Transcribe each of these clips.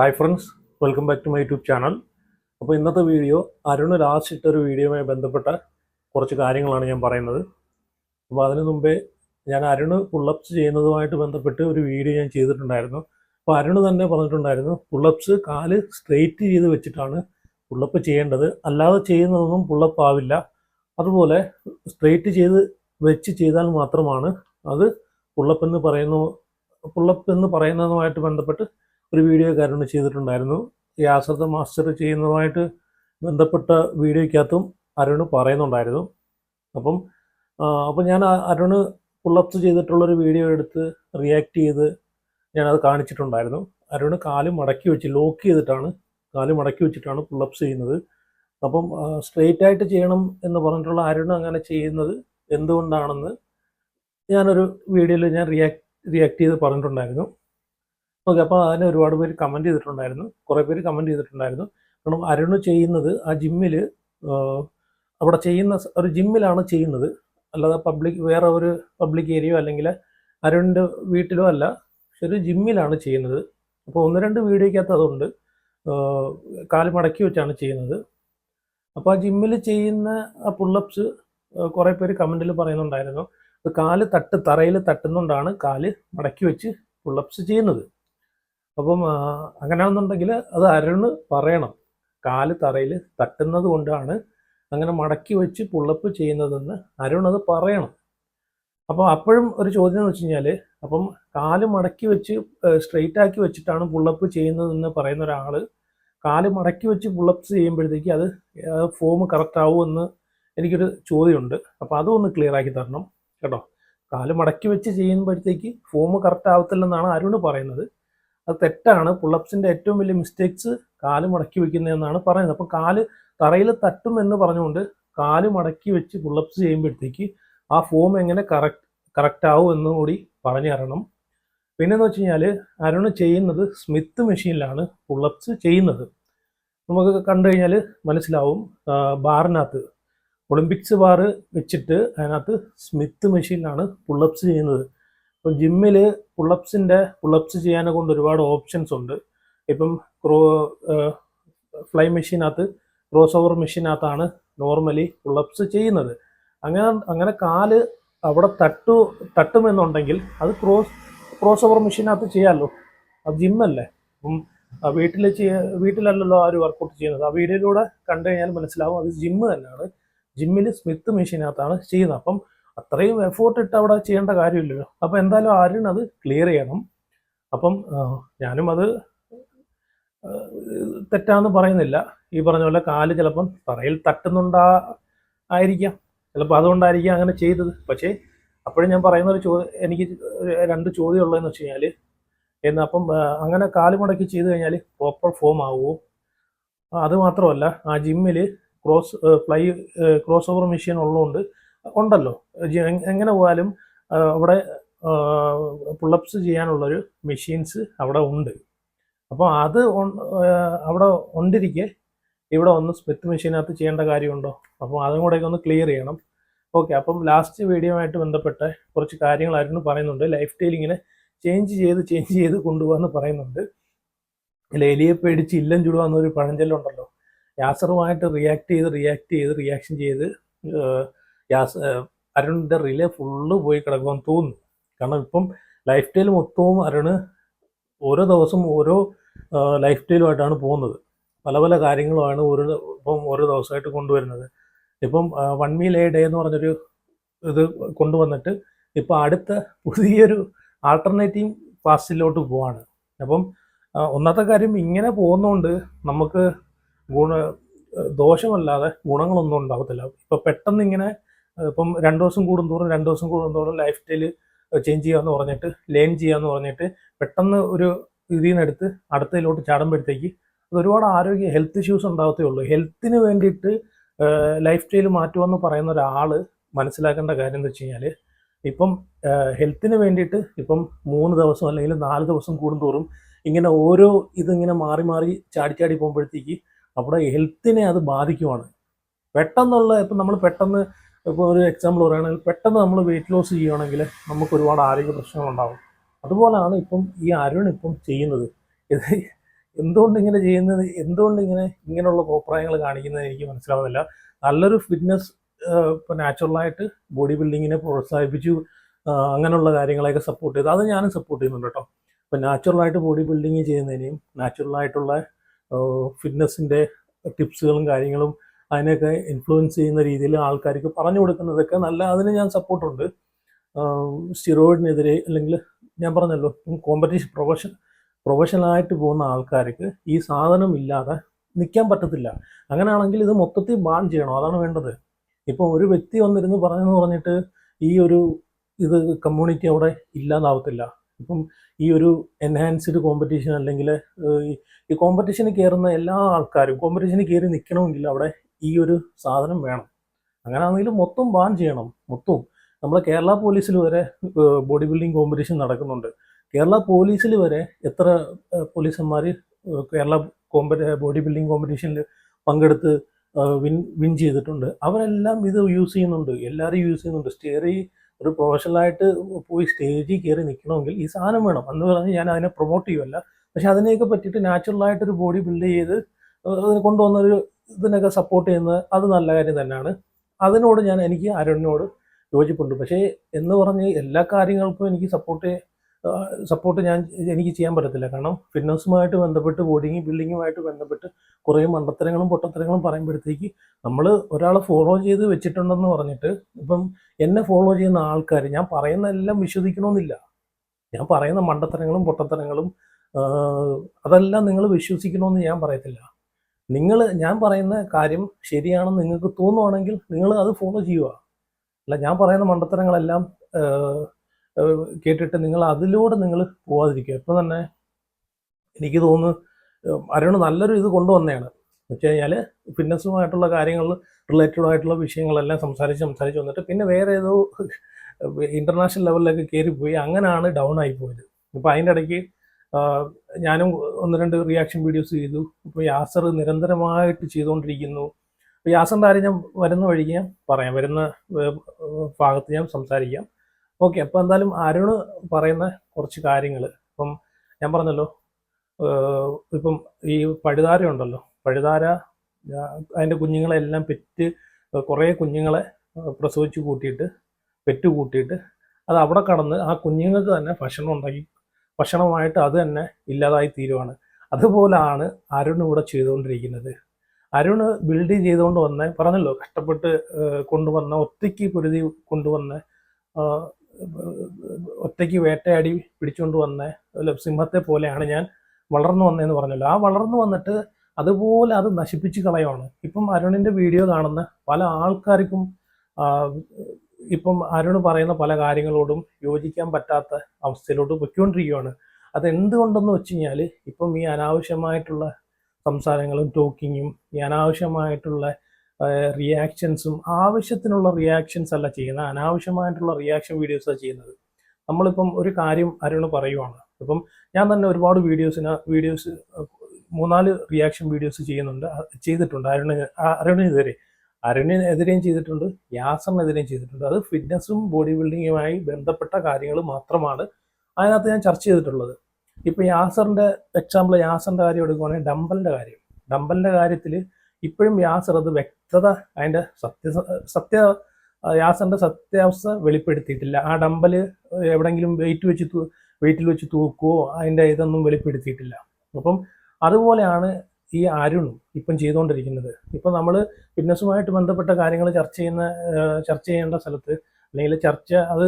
Hi friends welcome back to my YouTube channel അപ്പോൾ ഇന്നത്തെ video Arun last ഇട്ടൊരു വീഡിയോയുമായി ബന്ധപ്പെട്ട കുറച്ച് കാര്യങ്ങളാണ് ഞാൻ പറയുന്നത്. അപ്പോൾ അതിനു മുമ്പേ ഞാൻ അരുണ് പുള്ളപ്സ് ചെയ്യുന്നതുമായിട്ട് ബന്ധപ്പെട്ട് ഒരു വീഡിയോ ഞാൻ ചെയ്തിട്ടുണ്ടായിരുന്നു. അപ്പോൾ അരുണ് തന്നെ പറഞ്ഞിട്ടുണ്ടായിരുന്നു പുള്ളപ്സ് കാൽ സ്ട്രെയിറ്റ് ചെയ്ത് വെച്ചിട്ടാണ് പുള്ളപ്പ് ചെയ്യേണ്ടത്. അല്ലാതെ ചെയ്യുന്നതൊന്നും പുള്ളപ്പ് ആവില്ല. അതുപോലെ സ്ട്രെയിറ്റ് ചെയ്ത് വെച്ച് ചെയ്താൽ മാത്രമാണ് അത് പുള്ളപ്പ് എന്ന് പറയുന്നു പുള്ളപ്പ് എന്ന് പറയുന്നതുമായിട്ട് ബന്ധപ്പെട്ട് ഒരു വീഡിയോ കാരണം ചെയ്തിട്ടുണ്ടായിരുന്നു. ഈ ആശ്രത മാസ്റ്റർ ചെയ്യുന്നതുമായിട്ട് ബന്ധപ്പെട്ട വീഡിയോയ്ക്കകത്തും അരുണ് പറയുന്നുണ്ടായിരുന്നു. അപ്പം അപ്പം ഞാൻ അരുണ് പുള്ളപ്സ് ചെയ്തിട്ടുള്ളൊരു വീഡിയോ എടുത്ത് റിയാക്ട് ചെയ്ത് ഞാനത് കാണിച്ചിട്ടുണ്ടായിരുന്നു. അരുണ് കാൽ മടക്കി വെച്ച് ലോക്ക് ചെയ്തിട്ടാണ് കാൽ മടക്കി വെച്ചിട്ടാണ് പുള്ളപ്സ് ചെയ്യുന്നത്. അപ്പം സ്ട്രെയിറ്റ് ആയിട്ട് ചെയ്യണം എന്ന് പറഞ്ഞിട്ടുള്ള അരുണ് അങ്ങനെ ചെയ്യുന്നത് എന്തുകൊണ്ടാണെന്ന് ഞാനൊരു വീഡിയോയിൽ ഞാൻ റിയാക്ട് റിയാക്ട് ചെയ്ത് പറഞ്ഞിട്ടുണ്ടായിരുന്നു. ഓക്കെ അപ്പോൾ അതിന് ഒരുപാട് പേര് കമന്റ് ചെയ്തിട്ടുണ്ടായിരുന്നു. കുറേ പേര് കമന്റ് ചെയ്തിട്ടുണ്ടായിരുന്നു. കാരണം അരുണ് ചെയ്യുന്നത് ആ ജിമ്മിൽ അവിടെ ചെയ്യുന്ന ഒരു ജിമ്മിലാണ് ചെയ്യുന്നത്. അല്ലാതെ പബ്ലിക് വേറെ ഒരു പബ്ലിക് ഏരിയയോ അല്ലെങ്കിൽ അരുണിന്റെ വീട്ടിലോ അല്ല. പക്ഷെ ഒരു ജിമ്മിലാണ് ചെയ്യുന്നത്. അപ്പോൾ ഒന്ന് രണ്ട് വീഡിയോയ്ക്കകത്ത് അതുണ്ട്. കാൽ മടക്കി വെച്ചാണ് ചെയ്യുന്നത്. അപ്പോൾ ആ ജിമ്മിൽ ചെയ്യുന്ന ആ പുള്ളപ്സ് കുറേ പേര് കമന്റിൽ പറയുന്നുണ്ടായിരുന്നു. കാൽ തട്ട് തറയിൽ തട്ടുന്നുകൊണ്ടാണ് കാൽ മടക്കി വെച്ച് പുള്ളപ്സ് ചെയ്യുന്നത്. അപ്പം അങ്ങനെ അങ്ങനെയാണെന്നുണ്ടെങ്കിൽ അത് അരുണ് പറയണം. കാൽ തറയിൽ തട്ടുന്നത് കൊണ്ടാണ് അങ്ങനെ മടക്കി വെച്ച് പുള്ളപ്പ് ചെയ്യുന്നതെന്ന് അരുൺ അത് പറയണം. അപ്പോൾ അപ്പോഴും ഒരു ചോദ്യം എന്ന് വെച്ച് കഴിഞ്ഞാൽ അപ്പം കാൽ മടക്കി വെച്ച് സ്ട്രെയിറ്റ് ആക്കി വെച്ചിട്ടാണ് പുള്ളപ്പ് ചെയ്യുന്നതെന്ന് പറയുന്ന ഒരാൾ കാൽ മടക്കി വെച്ച് പുള്ളപ്പ് ചെയ്യുമ്പോഴത്തേക്ക് അത് ഫോം കറക്റ്റ് ആവുമെന്ന് എനിക്കൊരു ചോദ്യമുണ്ട്. അപ്പോൾ അതൊന്ന് ക്ലിയർ ആക്കി തരണം കേട്ടോ. കാൽ മടക്കി വെച്ച് ചെയ്യുമ്പോഴത്തേക്ക് ഫോം കറക്റ്റ് ആവത്തില്ലെന്നാണ് അരുണ് പറയുന്നത്. അത് തെറ്റാണ്. പുള്ളപ്സിന്റെ ഏറ്റവും വലിയ മിസ്റ്റേക്സ് കാൽ മടക്കി വെക്കുന്നതെന്നാണ് പറയുന്നത്. അപ്പം കാൽ തറയിൽ തട്ടും എന്ന് പറഞ്ഞുകൊണ്ട് കാൽ മടക്കി വെച്ച് പുള്ളപ്സ് ചെയ്യുമ്പോഴത്തേക്ക് ആ ഫോം എങ്ങനെ കറക്റ്റ് കറക്റ്റ് ആവും എന്നും കൂടി പറഞ്ഞു തരണം. പിന്നെന്ന് വെച്ച് കഴിഞ്ഞാൽ അരുണ് ചെയ്യുന്നത് സ്മിത്ത് മെഷീനിലാണ് പുള്ളപ്സ് ചെയ്യുന്നത്. നമുക്ക് കണ്ടു കഴിഞ്ഞാൽ മനസ്സിലാവും ബാറിനകത്ത് ഒളിമ്പിക്സ് ബാർ വെച്ചിട്ട് അതിനകത്ത് സ്മിത്ത് മെഷീനിലാണ് പുള്ളപ്സ് ചെയ്യുന്നത്. ഇപ്പം ജിമ്മിൽ പുളപ്സിന്റെ പുളപ്സ് ചെയ്യാനെ കൊണ്ട് ഒരുപാട് ഓപ്ഷൻസ് ഉണ്ട്. ഇപ്പം ക്രോ ഫ്ലൈ മെഷീനകത്ത് ക്രോസ് ഓവർ മെഷീനകത്താണ് നോർമലി പുളപ്സ് ചെയ്യുന്നത്. അങ്ങനെ അങ്ങനെ കാൽ അവിടെ തട്ടു തട്ടുമെന്നുണ്ടെങ്കിൽ അത് ക്രോസ് ക്രോസ് ഓവർ മെഷീനകത്ത് ചെയ്യാമല്ലോ അത് ജിമ്മല്ലേ അപ്പം വീട്ടിൽ ചെയ്യ വീട്ടിലല്ലല്ലോ ആ ഒരു വർക്കൗട്ട് ചെയ്യുന്നത്. ആ വീഡിയോയിലൂടെ കണ്ടു കഴിഞ്ഞാൽ മനസ്സിലാവും അത് ജിമ്മ് തന്നെയാണ്. ജിമ്മിൽ സ്മിത്ത് മെഷീനകത്താണ് ചെയ്യുന്നത്. അപ്പം അത്രയും എഫോർട്ട് ഇട്ട് അവിടെ ചെയ്യേണ്ട കാര്യമില്ലല്ലോ. അപ്പം എന്തായാലും ആരും അത് ക്ലിയർ ചെയ്യണം. അപ്പം ഞാനും അത് തെറ്റാന്ന് പറയുന്നില്ല. ഈ പറഞ്ഞ പോലെ കാൽ ചിലപ്പം തറയിൽ തട്ടുന്നുണ്ടാ ആയിരിക്കാം. ചിലപ്പോൾ അതുകൊണ്ടായിരിക്കാം അങ്ങനെ ചെയ്തത്. പക്ഷേ അപ്പോഴും ഞാൻ പറയുന്ന ഒരു ചോദ്യം എനിക്ക് രണ്ട് ചോദ്യം ഉള്ളതെന്ന് വെച്ച് കഴിഞ്ഞാൽ എന്ന് അപ്പം അങ്ങനെ കാൽ മുടക്കി ചെയ്ത് കഴിഞ്ഞാൽ പ്രോപ്പർ ഫോം ആവുമോ അത് മാത്രമല്ല ആ ജിമ്മിൽ cross fly cross over machine ഉള്ളതുകൊണ്ട് ഉണ്ടല്ലോ. എങ്ങനെ പോയാലും അവിടെ പുള്ളപ്സ് ചെയ്യാനുള്ളൊരു മെഷീൻസ് അവിടെ ഉണ്ട്. അപ്പോൾ അത് അവിടെ ഉണ്ടിരിക്കെ ഇവിടെ ഒന്ന് സ്മിത്ത് മെഷീനകത്ത് ചെയ്യേണ്ട കാര്യമുണ്ടോ? അപ്പോൾ അതും കൂടെയൊക്കെ ഒന്ന് ക്ലിയർ ചെയ്യണം. ഓക്കെ അപ്പം ലാസ്റ്റ് വീഡിയോ ആയിട്ട് ബന്ധപ്പെട്ട കുറച്ച് കാര്യങ്ങളായിരുന്നു പറയുന്നുണ്ട്. ലൈഫ് സ്റ്റൈൽ ചേഞ്ച് ചെയ്ത് ചേഞ്ച് ചെയ്ത് കൊണ്ടുപോകാന്ന് പറയുന്നുണ്ട്. അല്ല എലിയെ പേടിച്ച് ഇല്ലം ചുടുക എന്നൊരു പഴഞ്ചൊല്ലുണ്ടല്ലോ. യാസറുമായിട്ട് റിയാക്ട് ചെയ്ത് റിയാക്ട് ചെയ്ത് റിയാക്ഷൻ ചെയ്ത് യാസ് അരുണിന്റെ റിലേ ഫുള്ള് പോയി കിടക്കുമെന്ന് തോന്നുന്നു. കാരണം ഇപ്പം ലൈഫ് സ്റ്റൈൽ മൊത്തവും അരുണ് ഓരോ ദിവസം ഓരോ ലൈഫ് സ്റ്റൈലുമായിട്ടാണ് പോകുന്നത്. പല പല കാര്യങ്ങളുമാണ് ഓരോ ഇപ്പം ഓരോ ദിവസമായിട്ട് കൊണ്ടുവരുന്നത്. ഇപ്പം വൺ മീൽ എ ഡേ എന്ന് പറഞ്ഞൊരു ഇത് കൊണ്ടുവന്നിട്ട് ഇപ്പം അടുത്ത പുതിയൊരു ആൾട്ടർനേറ്റീവ് ഫാസ്റ്റിലോട്ട് പോവാണ്. അപ്പം ഒന്നാമത്തെ കാര്യം ഇങ്ങനെ പോകുന്നതുകൊണ്ട് നമുക്ക് ഗുണ ദോഷമല്ലാതെ ഗുണങ്ങളൊന്നും ഉണ്ടാകത്തില്ല ഇപ്പം പെട്ടെന്ന് ഇങ്ങനെ ഇപ്പം രണ്ടു ദിവസം കൂടുന്തോറും രണ്ടു ദിവസം കൂടുന്തോറും ലൈഫ് സ്റ്റൈൽ ചേഞ്ച് ചെയ്യാന്ന് പറഞ്ഞിട്ട് ലേൺ ചെയ്യാന്ന് പറഞ്ഞിട്ട് പെട്ടെന്ന് ഒരു ഇതിൽ നിന്ന് എടുത്ത് അടുത്തതിലോട്ട് ചാടുമ്പോഴത്തേക്ക് അത് ഒരുപാട് ആരോഗ്യ ഹെൽത്ത് ഇഷ്യൂസ് ഉണ്ടാകത്തേ ഉള്ളൂ. ഹെൽത്തിന് വേണ്ടിയിട്ട് ലൈഫ് സ്റ്റൈൽ മാറ്റുമെന്ന് പറയുന്ന ഒരാൾ മനസ്സിലാക്കേണ്ട കാര്യം എന്ന് വെച്ച് കഴിഞ്ഞാൽ ഇപ്പം ഹെൽത്തിന് വേണ്ടിയിട്ട് ഇപ്പം മൂന്ന് ദിവസം അല്ലെങ്കിൽ നാല് ദിവസം കൂടുന്തോറും ഇങ്ങനെ ഓരോ ഇതിങ്ങനെ മാറി മാറി ചാടി ചാടി പോകുമ്പോഴത്തേക്ക് അവിടെ ഹെൽത്തിനെ അത് ബാധിക്കുവാണ്. പെട്ടെന്നുള്ള ഇപ്പം നമ്മൾ പെട്ടെന്ന് ഇപ്പോൾ ഒരു എക്സാമ്പിൾ പറയുകയാണെങ്കിൽ പെട്ടെന്ന് നമ്മൾ വെയിറ്റ് ലോസ് ചെയ്യുകയാണെങ്കിൽ നമുക്ക് ഒരുപാട് ആരോഗ്യ പ്രശ്നങ്ങളുണ്ടാകും. അതുപോലെയാണ് ഇപ്പം ഈ അരുൺ ഇപ്പം ചെയ്യുന്നത്. ഇത് എന്തുകൊണ്ട് ഇങ്ങനെ ചെയ്യുന്നത്? എന്തുകൊണ്ട് ഇങ്ങനെ ഇങ്ങനെയുള്ള കോപ്രായങ്ങൾ കാണിക്കുന്നത് എനിക്ക് മനസ്സിലാവുന്നില്ല. നല്ലൊരു ഫിറ്റ്നസ് ഇപ്പോൾ നാച്ചുറലായിട്ട് ബോഡി ബിൽഡിങ്ങിനെ പ്രോത്സാഹിപ്പിച്ചു അങ്ങനെയുള്ള കാര്യങ്ങളെയൊക്കെ സപ്പോർട്ട് ചെയ്തു അത് ഞാനും സപ്പോർട്ട് ചെയ്യുന്നുണ്ട് കേട്ടോ. ഇപ്പം നാച്ചുറലായിട്ട് ബോഡി ബിൽഡിങ് ചെയ്യുന്നതിനെയും നാച്ചുറലായിട്ടുള്ള ഫിറ്റ്നസ്സിന്റെ ടിപ്സുകളും കാര്യങ്ങളും അതിനെയൊക്കെ ഇൻഫ്ലുവൻസ് ചെയ്യുന്ന രീതിയിൽ ആൾക്കാർക്ക് പറഞ്ഞു കൊടുക്കുന്നതൊക്കെ നല്ല അതിന് ഞാൻ സപ്പോർട്ടുണ്ട് സ്റ്റിറോയിഡിനെതിരെ അല്ലെങ്കിൽ ഞാൻ പറഞ്ഞല്ലോ കോമ്പറ്റീഷൻ പ്രൊഫഷൻ പ്രൊഫഷണലായിട്ട് പോകുന്ന ആൾക്കാർക്ക് ഈ സാധനം ഇല്ലാതെ നിൽക്കാൻ പറ്റത്തില്ല. അങ്ങനെയാണെങ്കിൽ ഇത് മൊത്തത്തിൽ ബാൻ ചെയ്യണം. അതാണ് വേണ്ടത്. ഇപ്പോൾ ഒരു വ്യക്തി വന്നിരുന്ന് പറഞ്ഞെന്ന് പറഞ്ഞിട്ട് ഈ ഒരു ഇത് കമ്മ്യൂണിറ്റി അവിടെ ഇല്ലാതാവത്തില്ല. ഇപ്പം ഈ ഒരു എൻഹാൻസ്ഡ് കോമ്പറ്റീഷൻ അല്ലെങ്കിൽ ഈ കോമ്പറ്റീഷന് കയറുന്ന എല്ലാ ആൾക്കാരും കോമ്പറ്റീഷന് കയറി നിൽക്കണമെങ്കിൽ അവിടെ ഈ ഒരു സാധനം വേണം. അങ്ങനെയാണെങ്കിൽ മൊത്തം ബാൻ ചെയ്യണം. മൊത്തവും. നമ്മളെ കേരള പോലീസിൽ വരെ ബോഡി ബിൽഡിംഗ് കോമ്പറ്റീഷൻ നടക്കുന്നുണ്ട്. കേരള പോലീസിൽ വരെ എത്ര പോലീസന്മാർ കേരള കോമ്പറ്റ ബോഡി ബിൽഡിംഗ് കോമ്പറ്റീഷനിൽ പങ്കെടുത്ത് വിൻ വിൻ ചെയ്തിട്ടുണ്ട്. അവരെല്ലാം ഇത് യൂസ് ചെയ്യുന്നുണ്ട്. എല്ലാവരും യൂസ് ചെയ്യുന്നുണ്ട്. സ്റ്റേറി ഒരു പ്രൊഫഷണലായിട്ട് പോയി സ്റ്റേജിൽ കയറി നിൽക്കണമെങ്കിൽ ഈ സാധനം വേണം. എന്ന് പറഞ്ഞ് ഞാൻ അതിനെ പ്രൊമോട്ട് ചെയ്യുമല്ല പക്ഷെ അതിനെയൊക്കെ പറ്റിയിട്ട് നാച്ചുറലായിട്ടൊരു ബോഡി ബിൽഡ് ചെയ്ത് അതിന് കൊണ്ടുവന്ന കൊണ്ടുവന്നൊരു ഇതിനൊക്കെ സപ്പോർട്ട് ചെയ്യുന്നത് അത് നല്ല കാര്യം തന്നെയാണ്. അതിനോട് ഞാൻ എനിക്ക് അരുണിനോട് യോജിപ്പുണ്ട്. പക്ഷേ എന്ന് പറഞ്ഞ് എല്ലാ കാര്യങ്ങൾക്കും എനിക്ക് സപ്പോർട്ട് സപ്പോർട്ട് ഞാൻ എനിക്ക് ചെയ്യാൻ പറ്റത്തില്ല. കാരണം ഫിറ്റ്നസ്സുമായിട്ട് ബന്ധപ്പെട്ട് ബോഡിങ് ബിൽഡിങ്ങുമായിട്ട് ബന്ധപ്പെട്ട് കുറേ മണ്ടത്തരങ്ങളും പൊട്ടത്തരങ്ങളും പറയുമ്പോഴത്തേക്ക് നമ്മൾ ഒരാളെ ഫോളോ ചെയ്ത് വെച്ചിട്ടുണ്ടെന്ന് പറഞ്ഞിട്ട് ഇപ്പം എന്നെ ഫോളോ ചെയ്യുന്ന ആൾക്കാർ ഞാൻ പറയുന്ന എല്ലാം വിശ്വസിക്കണമെന്നില്ല. ഞാൻ പറയുന്ന മണ്ടത്തരങ്ങളും പൊട്ടത്തരങ്ങളും അതെല്ലാം നിങ്ങൾ വിശ്വസിക്കണമെന്ന് ഞാൻ പറയത്തില്ല. നിങ്ങൾ ഞാൻ പറയുന്ന കാര്യം ശരിയാണെന്ന് നിങ്ങൾക്ക് തോന്നുവാണെങ്കിൽ നിങ്ങൾ അത് ഫോളോ ചെയ്യുക. അല്ല ഞാൻ പറയുന്ന മണ്ടത്തരങ്ങളെല്ലാം കേട്ടിട്ട് നിങ്ങൾ അതിലൂടെ നിങ്ങൾ പോവാതിരിക്കുക. ഇപ്പം തന്നെ എനിക്ക് തോന്നുന്നു അരുണ് നല്ലൊരു ഇത് കൊണ്ടുവന്നതാണ് എന്ന് വെച്ച് കഴിഞ്ഞാൽ ഫിറ്റ്നസ്സുമായിട്ടുള്ള കാര്യങ്ങൾ റിലേറ്റഡ് ആയിട്ടുള്ള വിഷയങ്ങളെല്ലാം സംസാരിച്ച് സംസാരിച്ച് വന്നിട്ട് പിന്നെ വേറെ ഏതോ ഇന്റർനാഷണൽ ലെവലിലൊക്കെ കയറിപ്പോയി അങ്ങനെയാണ് ഡൗൺ ആയി പോയത്. അതിന്റെ ഇടയ്ക്ക് ഞാനും ഒന്ന് രണ്ട് റിയാക്ഷൻ വീഡിയോസ് ചെയ്തു. ഇപ്പോൾ യാസർ നിരന്തരമായിട്ട് ചെയ്തുകൊണ്ടിരിക്കുന്നു. യാസറിന്റെ കാര്യം ഞാൻ വരുന്ന വഴിക്ക് ഞാൻ പറയാം. വരുന്ന ഭാഗത്ത് ഞാൻ സംസാരിക്കാം. ഓക്കെ അപ്പോൾ എന്തായാലും അരുണ് പറയുന്ന കുറച്ച് കാര്യങ്ങൾ ഇപ്പം ഞാൻ പറഞ്ഞല്ലോ ഇപ്പം ഈ പഴുതാര ഉണ്ടല്ലോ പഴുതാര അതിന്റെ കുഞ്ഞുങ്ങളെല്ലാം പെറ്റ് കുറേ കുഞ്ഞുങ്ങളെ പ്രസവിച്ച് കൂട്ടിയിട്ട് പെറ്റ് കൂട്ടിയിട്ട് അത് അവിടെ കടന്ന് ആ കുഞ്ഞുങ്ങൾക്ക് തന്നെ ഭക്ഷണം ഉണ്ടാക്കി ഭക്ഷണമായിട്ട് അത് തന്നെ ഇല്ലാതായി തീരുവാണ്. അതുപോലാണ് അരുൺ ഇവിടെ ചെയ്തുകൊണ്ടിരിക്കുന്നത്. അരുൺ ബിൽഡ് ചെയ്തുകൊണ്ട് വന്ന പറഞ്ഞല്ലോ കഷ്ടപ്പെട്ട് കൊണ്ടുവന്ന ഒറ്റയ്ക്ക് പൊരുതി കൊണ്ടുവന്ന ഒറ്റയ്ക്ക് വേട്ടയാടി പിടിച്ചുകൊണ്ട് വന്ന സിംഹത്തെ പോലെയാണ് ഞാൻ വളർന്നു വന്നതെന്ന് പറഞ്ഞല്ലോ. ആ വളർന്നു വന്നിട്ട് അതുപോലെ അത് നശിപ്പിച്ച് കളയാണ് ഇപ്പം അരുണിന്റെ വീഡിയോ കാണുന്ന പല ആൾക്കാർക്കും ഇപ്പം അരുണ് പറയുന്ന പല കാര്യങ്ങളോടും യോജിക്കാൻ പറ്റാത്ത അവസ്ഥയിലോട്ട് പൊയ്ക്കൊണ്ടിരിക്കുകയാണ് അത് എന്തുകൊണ്ടെന്ന് വെച്ച് കഴിഞ്ഞാൽ ഇപ്പം ഈ അനാവശ്യമായിട്ടുള്ള സംസാരങ്ങളും ടോക്കിങ്ങും ഈ അനാവശ്യമായിട്ടുള്ള റിയാക്ഷൻസും ആവശ്യത്തിനുള്ള റിയാക്ഷൻസ് അല്ല ചെയ്യുന്നത്. അനാവശ്യമായിട്ടുള്ള റിയാക്ഷൻ വീഡിയോസാണ് ചെയ്യുന്നത്. നമ്മളിപ്പം ഒരു കാര്യം അരുണ് പറയുവാണ്. ഇപ്പം ഞാൻ തന്നെ ഒരുപാട് വീഡിയോസിന് വീഡിയോസ് മൂന്നാൽ റിയാക്ഷൻ വീഡിയോസ് ചെയ്യുന്നുണ്ട്. ചെയ്തിട്ടുണ്ട്. അരുണ് അരുണിനെതിരെ. അരുണിനെതിരെയും ചെയ്തിട്ടുണ്ട്. യാസറിനെതിരെയും ചെയ്തിട്ടുണ്ട്. അത് ഫിറ്റ്നസ്സും ബോഡി ബിൽഡിങ്ങുമായി ബന്ധപ്പെട്ട കാര്യങ്ങൾ മാത്രമാണ് അതിനകത്ത് ഞാൻ ചർച്ച ചെയ്തിട്ടുള്ളത്. ഇപ്പം യാസറിന്റെ എക്സാമ്പിൾ യാസറിന്റെ കാര്യം എടുക്കുവാണെങ്കിൽ ഡമ്പലിന്റെ കാര്യം. ഡമ്പലിന്റെ കാര്യത്തിൽ ഇപ്പോഴും യാസർ അത് വ്യക്തത അതിന്റെ സത്യ സത്യ യാസറിന്റെ സത്യാവസ്ഥ വെളിപ്പെടുത്തിയിട്ടില്ല. ആ ഡമ്പൽ എവിടെങ്കിലും വെയിറ്റ് വെച്ച് വെയിറ്റിൽ വെച്ച് തൂക്കുകയോ അതിന്റെ ഇതൊന്നും വെളിപ്പെടുത്തിയിട്ടില്ല. അപ്പം അതുപോലെയാണ് ഈ അരുണും ഇപ്പം ചെയ്തുകൊണ്ടിരിക്കുന്നത്. ഇപ്പം നമ്മൾ ഫിറ്റ്നസ്സുമായിട്ട് ബന്ധപ്പെട്ട കാര്യങ്ങൾ ചർച്ച ചെയ്യുന്ന ചർച്ച ചെയ്യേണ്ട സ്ഥലത്ത് അല്ലെങ്കിൽ ചർച്ച അത്